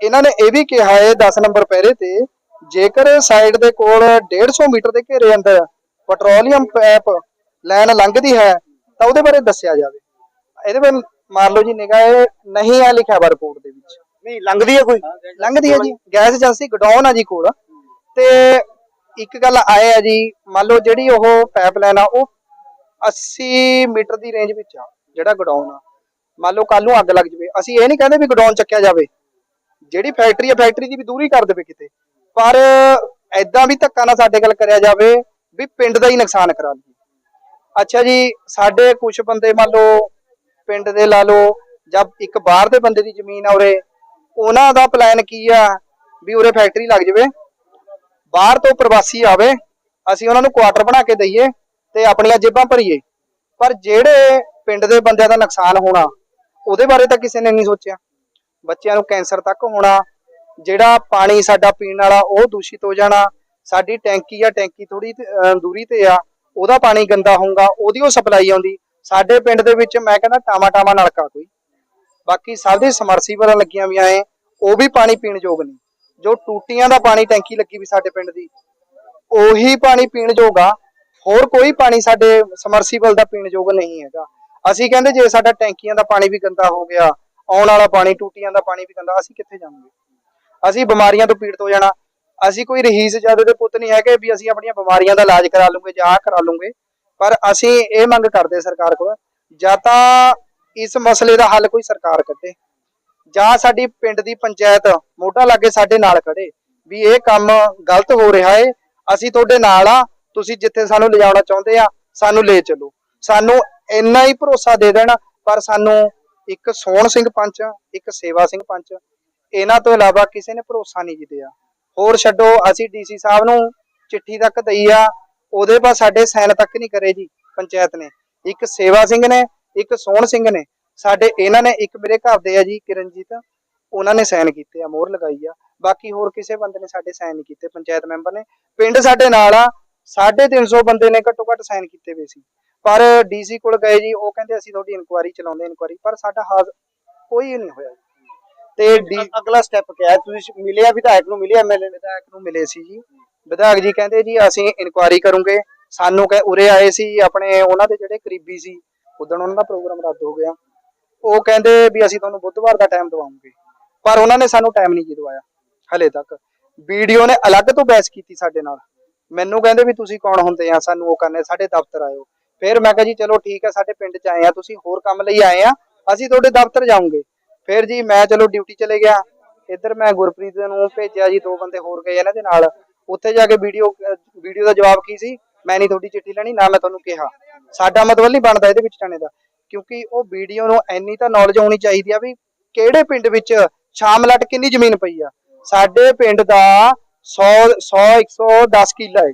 ਇਹਨਾਂ ਨੇ ਇਹ ਵੀ ਕਿਹਾ ਹੈ 10 ਨੰਬਰ ਪਹਿਰੇ ਤੇ ਜੇਕਰ ਸਾਈਡ ਦੇ ਕੋਲ 150 ਮੀਟਰ ਦੇ ਘੇਰੇ ਅੰਦਰ ਪੈਟਰੋਲੀਅਮ ਪਾਈਪ ਲਾਈਨ ਲੰਘਦੀ ਹੈ ਤਾਂ ਉਹਦੇ ਬਾਰੇ ਦੱਸਿਆ ਜਾਵੇ। ਇਹਦੇ ਬਾਰੇ ਮਾਰ ਲਓ ਜੀ ਨਿਗਾਹ ਇਹ ਨਹੀਂ ਆ ਲਿਖਿਆ ਵਾ ਰਿਪੋਰਟ ਦੇ ਵਿੱਚ। ਨਹੀਂ ਲੰਘਦੀ ਹੈ ਕੋਈ? ਲੰਘਦੀ ਹੈ ਜੀ। ਗੈਸ ਏਜੰਸੀ ਗਡਾਊਨ ਆ ਜੀ ਕੋਲ। ਤੇ ਇੱਕ ਗੱਲ ਆਏ ਆ ਜੀ ਮੰਨ ਲਓ ਜਿਹੜੀ ਉਹ ਪਾਈਪਲਾਈਨ ਆ ਉਹ 80 ਮੀਟਰ ਦੀ ਰੇਂਜ ਵਿੱਚ ਆ ਜਿਹੜਾ ਗਡਾਊਨ ਆ। ਮੰਨ ਲਓ ਕੱਲ ਨੂੰ ਅੱਗ ਲੱਗ ਜਵੇ। ਅਸੀਂ ਇਹ ਨਹੀਂ ਕਹਿੰਦੇ ਵੀ ਗਡਾਊਨ ਚੱਕਿਆ ਜਾਵੇ। ਜਿਹੜੀ ਫੈਕਟਰੀ ਆ ਫੈਕਟਰੀ ਦੀ ਵੀ ਦੂਰੀ ਕਰ ਦੇਵੇ ਕਿਤੇ। ਪਰ ਐਦਾਂ ਵੀ ਧੱਕਾ ਨਾ ਸਾਡੇ ਗੱਲ ਕਰਿਆ ਜਾਵੇ ਵੀ ਪਿੰਡ ਦਾ ਹੀ ਨੁਕਸਾਨ ਕਰਾ ਲਈਏ। ਅੱਛਾ ਜੀ, ਸਾਡੇ ਕੁਝ ਬੰਦੇ ਮੰਨ ਲਓ ਪਿੰਡ ਦੇ ਲਾ ਲਓ ਜਾਂ ਇੱਕ ਬਾਹਰ ਦੇ ਬੰਦੇ ਦੀ ਜ਼ਮੀਨ ਆ ਉਰੇ, ਉਹਨਾਂ ਦਾ ਪਲਾਨ ਕੀ ਆ ਵੀ ਉਰੇ ਫੈਕਟਰੀ ਲੱਗ ਜਾਵੇ, ਬਾਹਰ ਤੋਂ ਪ੍ਰਵਾਸੀ ਆਵੇ, ਅਸੀਂ ਉਹਨਾਂ ਨੂੰ ਕੁਆਟਰ ਬਣਾ ਕੇ ਦਈਏ ਤੇ ਆਪਣੀਆਂ ਜੇਬਾਂ ਭਰੀਏ। ਪਰ ਜਿਹੜੇ ਪਿੰਡ ਦੇ ਬੰਦਿਆਂ ਦਾ ਨੁਕਸਾਨ ਹੋਣਾ, ਉਹਦੇ ਬਾਰੇ ਤਾਂ ਕਿਸੇ ਨੇ ਨਹੀਂ ਸੋਚਿਆ। ਬੱਚਿਆਂ ਨੂੰ ਕੈਂਸਰ ਤੱਕ ਹੋਣਾ ਜਿਹੜਾ ਪਾਣੀ ਸਾਡਾ ਪੀਣ ਵਾਲਾ ਉਹ ਦੂਸ਼ਿਤ ਹੋ ਜਾਣਾ, ਸਾਡੀ ਟੈਂਕੀ ਆ ਟੈਂਕੀ ਥੋੜੀ ਦੂਰੀ ਤੇ ਆ, ਉਹਦਾ ਪਾਣੀ ਗੰਦਾ ਹੋਊਗਾ, ਉਹਦੀ ਉਹ ਸਪਲਾਈ ਆਉਂਦੀ। ਸਾਡੇ ਪਿੰਡ ਦੇ ਵਿੱਚ ਮੈਂ ਕਹਿੰਦਾ ਟਾਮਾ ਟਾਮਾ ਨਲਕਾ ਕੋਈ। ਬਾਕੀ ਸਭ ਦੇ ਸਮਰਸੀਬਲਾਂ ਲੱਗੀਆਂ ਵੀ ਐ, ਉਹ ਵੀ ਪਾਣੀ ਪੀਣ ਯੋਗ ਨਹੀਂ। ਜੋ ਟੂਟੀਆਂ ਦਾ ਪਾਣੀ ਟੈਂਕੀ ਲੱਗੀ ਵੀ ਸਾਡੇ ਪਿੰਡ ਦੀ, ਉਹੀ ਪਾਣੀ ਪੀਣ ਯੋਗ ਆ। ਹੋਰ ਕੋਈ ਪਾਣੀ ਸਾਡੇ ਸਮਰਸੀਬਲ ਦਾ ਪੀਣ ਯੋਗ ਨਹੀਂ ਹੈਗਾ। ਅਸੀਂ ਕਹਿੰਦੇ ਜੇ ਸਾਡਾ ਟੈਂਕੀਆਂ ਦਾ ਪਾਣੀ ਵੀ ਗੰਦਾ ਹੋ ਗਿਆ, ਆਉਣ ਵਾਲਾ ਪਾਣੀ, ਟੂਟੀਆਂ ਦਾ ਪਾਣੀ ਵੀ ਗੰਦਾ, ਅਸੀਂ ਕਿੱਥੇ ਜਾਵਾਂਗੇ? ਅਸੀਂ ਬਿਮਾਰੀਆਂ ਤੋਂ ਪੀੜਤ ਹੋ ਜਾਣਾ। ਅਸੀਂ ਕੋਈ ਰਹੀਸ ਜਾਦੇ ਦੇ ਪੁੱਤ ਨਹੀਂ ਹੈਗੇ ਵੀ ਅਸੀਂ ਆਪਣੀਆਂ ਬਿਮਾਰੀਆਂ ਦਾ ਇਲਾਜ ਕਰਾ ਲੂੰਗੇ ਜਾਂ ਆਹ ਕਰਾ ਲੂੰਗੇ। ਪਰ ਅਸੀਂ ਇਹ ਮੰਗ ਕਰਦੇ ਸਰਕਾਰ ਕੋਲ, ਜਾਂ ਤਾਂ ਇਸ ਮਸਲੇ ਦਾ ਹੱਲ ਕੋਈ ਸਰਕਾਰ ਕੱਢੇ। ਜਾਂ ਸਾਡੀ ਪਿੰਡ ਦੀ ਪੰਚਾਇਤ ਮੋਢਾ ਲਾਗੇ ਸਾਡੇ ਨਾਲ ਖੜੇ ਵੀ ਇਹ ਕੰਮ ਗਲਤ ਹੋ ਰਿਹਾ ਏ, ਅਸੀਂ ਤੁਹਾਡੇ ਨਾਲ ਆ, ਤੁਸੀਂ ਜਿੱਥੇ ਸਾਨੂੰ ਲਿਜਾਉਣਾ ਚਾਹੁੰਦੇ ਆ, ਸਾਨੂੰ ਲੈ ਚੱਲੋ। ਸਾਨੂੰ ਇੰਨਾ ਹੀ ਭਰੋਸਾ ਦੇ ਦੇਣਾ, ਪਰ ਸਾਨੂੰ ਇੱਕ ਸੋਹਣ ਸਿੰਘ ਪੰਚ, ਇੱਕ ਸੇਵਾ ਸਿੰਘ ਪੰਚ ਇਹਨਾਂ ਤੋਂ ਇਲਾਵਾ ਕਿਸੇ ਨੇ ਭਰੋਸਾ ਨਹੀਂ ਜਿੱਤਿਆ। ਹੋਰ ਛੱਡੋ, ਅਸੀਂ ਡੀਸੀ ਸਾਹਿਬ ਨੂੰ ਚਿੱਠੀ ਤੱਕ ਦਈ ਆ, ਉਹਦੇ ਬਾਅਦ ਸਾਡੇ ਸਾਈਨ ਤੱਕ ਨਹੀਂ ਕਰੇ ਜੀ ਪੰਚਾਇਤ ਨੇ। ਇੱਕ ਸੇਵਾ ਸਿੰਘ ਨੇ, ਇੱਕ ਸੋਹਣ ਸਿੰਘ ਨੇ। ਸਾਡੇ, ਇਹਨਾਂ ਨੇ ਇੱਕ ਮੇਰੇ ਘਰ ਦੇ ਆ ਜੀ, ਕਿਰਨਜੀਤ। ਉਹਨਾਂ ਨੇ ਸਾਈਨ ਕੀਤੇ ਆ, ਮੋਹਰ ਲਗਾਈ ਆ। ਬਾਕੀ ਹੋਰ ਕਿਸੇ ਬੰਦੇ ਨੇ ਸਾਡੇ ਸਾਈਨ ਨਹੀਂ ਕੀਤੇ, ਪੰਚਾਇਤ ਮੈਂਬਰ ਨੇ। ਪਿੰਡ ਸਾਡੇ ਨਾਲ ਆ 350 ਬੰਦੇ ਨੇ ਘੱਟੋ ਘੱਟ ਸਾਈਨ ਕੀਤੇ ਹੋਏ ਸੀ। ਪਰ ਡੀਸੀ ਕੋਲ ਗਏ ਜੀ, ਉਹ ਕਹਿੰਦੇ ਅਸੀਂ ਤੁਹਾਡੀ ਇਨਕੁਆਇਰੀ ਚਲਾਉਂਦੇ ਇਨਕੁਆਇਰੀ ਪਰ ਸਾਡਾ ਹਾਜ਼ ਕੋਈ ਨਹੀਂ ਹੋਇਆ ਤੇ ਅਗਲਾ ਸਟੈਪ ਕਿਹਾ ਤੁਸੀਂ ਮਿਲਿਆ ਵਿਧਾਇਕ ਨੂੰ ਮਿਲਿਆ ਐਮਐਲਏ ਵਿਧਾਇਕ ਨੂੰ ਮਿਲੇ ਸੀ ਜੀ। ਵਿਧਾਇਕ ਜੀ ਕਹਿੰਦੇ ਜੀ ਅਸੀਂ ਇਨਕੁਆਇਰੀ ਕਰੂੰਗੇ। ਸਾਨੂੰ ਕਹੇ ਉਰੇ ਆਏ ਸੀ ਆਪਣੇ ਉਹਨਾਂ ਦੇ ਜਿਹੜੇ ਕਰੀਬੀ ਸੀ ਉਦੋਂ ਉਹਨਾਂ ਦਾ ਪ੍ਰੋਗਰਾਮ ਰੱਦ ਹੋ ਗਿਆ। ਉਹ ਕਹਿੰਦੇ ਵੀ ਅਸੀਂ ਤੁਹਾਨੂੰ ਬੁੱਧਵਾਰ ਦਾ ਟਾਈਮ ਦਵਾਉਂਗੇ ਪਰ ਉਹਨਾਂ ਨੇ ਸਾਨੂੰ ਟਾਈਮ ਨਹੀਂ ਜੀ ਦਵਾਇਆ ਹਲੇ ਤੱਕ। ਵੀਡੀਓ ਨੇ ਅਲੱਗ ਤੋਂ ਬਹਿਸ ਕੀਤੀ ਸਾਡੇ ਨਾਲ। ਮੈਨੂੰ ਕਹਿੰਦੇ ਵੀ ਤੁਸੀਂ ਕੌਣ ਹੁੰਦੇ ਆ ਸਾਨੂੰ ਉਹ ਕਰਨੇ ਸਾਡੇ ਦਫ਼ਤਰ ਆਇਓ। ਫਿਰ ਮੈਂ ਕਿਹਾ ਜੀ ਚਲੋ ਠੀਕ ਹੈ ਸਾਡੇ ਪਿੰਡ 'ਚ ਆਏ ਆ ਤੁਸੀਂ ਹੋਰ ਕੰਮ ਲਈ ਆਏ ਆ ਅਸੀਂ ਤੁਹਾਡੇ ਦਫ਼ਤਰ ਜਾਵਾਂਗੇ। ਫਿਰ ਜੀ ਮੈਂ ਚਲੋ ਡਿਊਟੀ ਚਲੇ ਗਿਆ। ਇੱਧਰ ਮੈਂ ਗੁਰਪ੍ਰੀਤ ਨੂੰ ਭੇਜਿਆ ਜੀ, ਦੋ ਬੰਦੇ ਹੋਰ ਗਏ ਇਹਨਾਂ ਦੇ ਨਾਲ। ਉੱਥੇ ਜਾ ਕੇ ਵੀਡੀਓ ਵੀਡੀਓ ਦਾ ਜਵਾਬ ਕੀ ਸੀ? ਮੈਂ ਨਹੀਂ ਤੁਹਾਡੀ ਚਿੱਠੀ ਲੈਣੀ, ਨਾ ਮੈਂ ਤੁਹਾਨੂੰ ਕਿਹਾ। ਸਾਡਾ ਮਤਲਬ ਨਹੀਂ ਬਣਦਾ ਇਹਦੇ ਵਿੱਚ ਜਾਣੇ ਦਾ। ਕਿਉਂਕਿ ਉਹ ਵੀਡੀਓ ਨੂੰ ਇੰਨੀ ਤਾਂ ਨੌਲੇਜ ਹੋਣੀ ਚਾਹੀਦੀ ਆ ਵੀ ਕਿਹੜੇ ਪਿੰਡ ਵਿੱਚ ਸ਼ਾਮਲਟ ਕਿੰਨੀ ਜ਼ਮੀਨ ਪਈ ਆ? ਸਾਡੇ ਪਿੰਡ ਦਾ 100 100 110 ਕਿੱਲਾ ਹੈ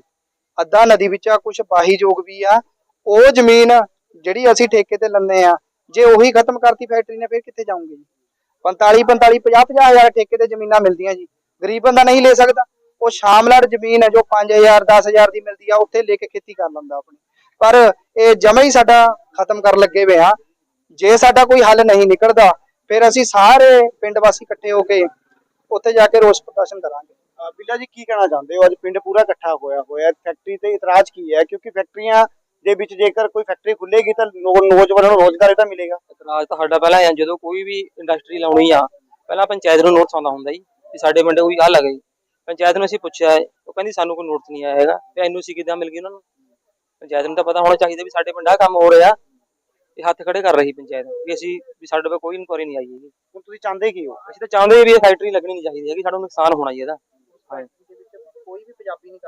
ਅੱਧਾ ਨਦੀ ਵਿੱਚ ਆ ਕੁਝ ਬਾਹੀਯੋਗ ਵੀ ਆ। ਉਹ ਜ਼ਮੀਨ ਜਿਹੜੀ ਅਸੀਂ ਠੇਕੇ ਤੇ ਲੰਨੇ ਆ, ਜੇ ਉਹੀ ਖਤਮ ਕਰਤੀ ਫੈਕਟਰੀ ਨੇ, ਫਿਰ ਕਿੱਥੇ ਜਾਊਂਗੇ 45 45 50 50 ਠੇਕੇ ਤੇ ਜ਼ਮੀਨਾਂ ਮਿਲਦੀਆਂ ਜੀ। ਗਰੀਬ ਬੰਦਾ ਨਹੀਂ ਲੈ ਸਕਦਾ। ਉਹ ਸ਼ਾਮਲੜ ਜ਼ਮੀਨ ਹੈ ਜੋ 5000 10000 ਦੀ ਮਿਲਦੀ ਆ, ਉੱਥੇ ਲੈ ਕੇ ਖੇਤੀ ਕਰ ਲੈਂਦਾ ਆਪਣੀ। ਪਰ ਇਹ ਜਮਾ ਹੀ ਸਾਡਾ ਖਤਮ ਕਰਨ ਲੱਗੇ ਹੋਏ ਆ। ਜੇ ਸਾਡਾ ਕੋਈ ਹੱਲ ਨਹੀਂ ਨਿਕਲਦਾ, ਫਿਰ ਅਸੀਂ ਸਾਰੇ ਪਿੰਡ ਵਾਸੀ ਇਕੱਠੇ ਹੋ ਕੇ ਉੱਥੇ ਜਾ ਕੇ ਰੋਸ ਪ੍ਰਦਰਸ਼ਨ ਕਰਾਂਗੇ। ਅਹ ਬਿੱਲਾ ਜੀ, ਕੀ ਕਹਿਣਾ ਚਾਹੁੰਦੇ ਹੋ? ਅੱਜ ਪਿੰਡ ਪੂਰਾ ਇਕੱਠਾ ਹੋਇਆ ਹੋਇਆ। ਫੈਕਟਰੀ ਤੇ ਇਤਰਾਜ਼ ਕੀ ਹੈ? ਕਿਉਂਕਿ ਫੈਕਟਰੀਆਂ ਦੇ ਵਿੱਚ ਜੇਕਰ ਕੋਈ ਫੈਕਟਰੀ ਖੁੱਲੇਗੀ ਤਾਂ ਨੌ- ਨੌਜਵਾਨਾਂ ਨੂੰ ਰੋਜ਼ਗਾਰ ਇਹਦਾ ਮਿਲੇਗਾ। ਇਤਰਾਜ਼ ਤਾਂ ਸਾਡਾ ਪਹਿਲਾਂ ਆ ਜਦੋਂ ਕੋਈ ਵੀ ਇੰਡਸਟਰੀ ਲਾਉਣੀ ਆ ਪਹਿਲਾਂ ਪੰਚਾਇਤ ਨੂੰ ਨੋਟਿਸ ਆਉਂਦਾ ਹੁੰਦਾ ਜੀ ਵੀ ਸਾਡੇ ਪਿੰਡ ਕੋਈ ਗੱਲ ਆ ਗਈ। ਪੰਚਾਇਤ ਨੂੰ ਅਸੀਂ ਪੁੱਛਿਆ ਉਹ ਕਹਿੰਦੀ ਸਾਨੂੰ ਕੋਈ ਨੋਟਿਸ ਨਹੀਂ ਆਇਆ ਹੈਗਾ ਤੇ ਐਨਓਸੀ ਕਿੱਦਾਂ ਮਿਲ ਗਈ ਉਹਨਾਂ ਨੂੰ? ਪੰਚਾਇਤ ਨੂੰ ਤਾਂ ਪਤਾ ਹੋਣਾ ਚਾਹੀਦਾ ਵੀ ਸਾਡੇ ਪਿੰਡ ਕੰਮ ਹੋ ਰਿਹਾ ਇਹ ਹੱਥ ਖੜੇ ਕਰ ਰਹੀ ਪੰਚਾਇਤ ਵੀ ਅਸੀਂ ਵੀ ਸਾਡੇ ਕੋਲ ਕੋਈ ਇਨਕੁਆਰੀ ਨਹੀਂ ਆਈ ਹੈਗੀ। ਹੁਣ ਤੁਸੀਂ ਚਾਹੁੰਦੇ ਕੀ ਹੋ? ਅਸੀਂ ਤਾਂ ਚਾਹੁੰਦੇ ਵੀ ਇਹ ਫੈਕਟਰੀ ਲੱਗਣੀ ਨਹੀਂ ਚਾਹੀਦੀ ਹੈਗੀ ਸਾਡਾ ਨੁਕਸਾਨ ਹੋਣਾ ਜੀ ਇਹਦਾ। ਕੋਈ ਵੀ ਪੰਜਾਬੀ ਨਹੀਂ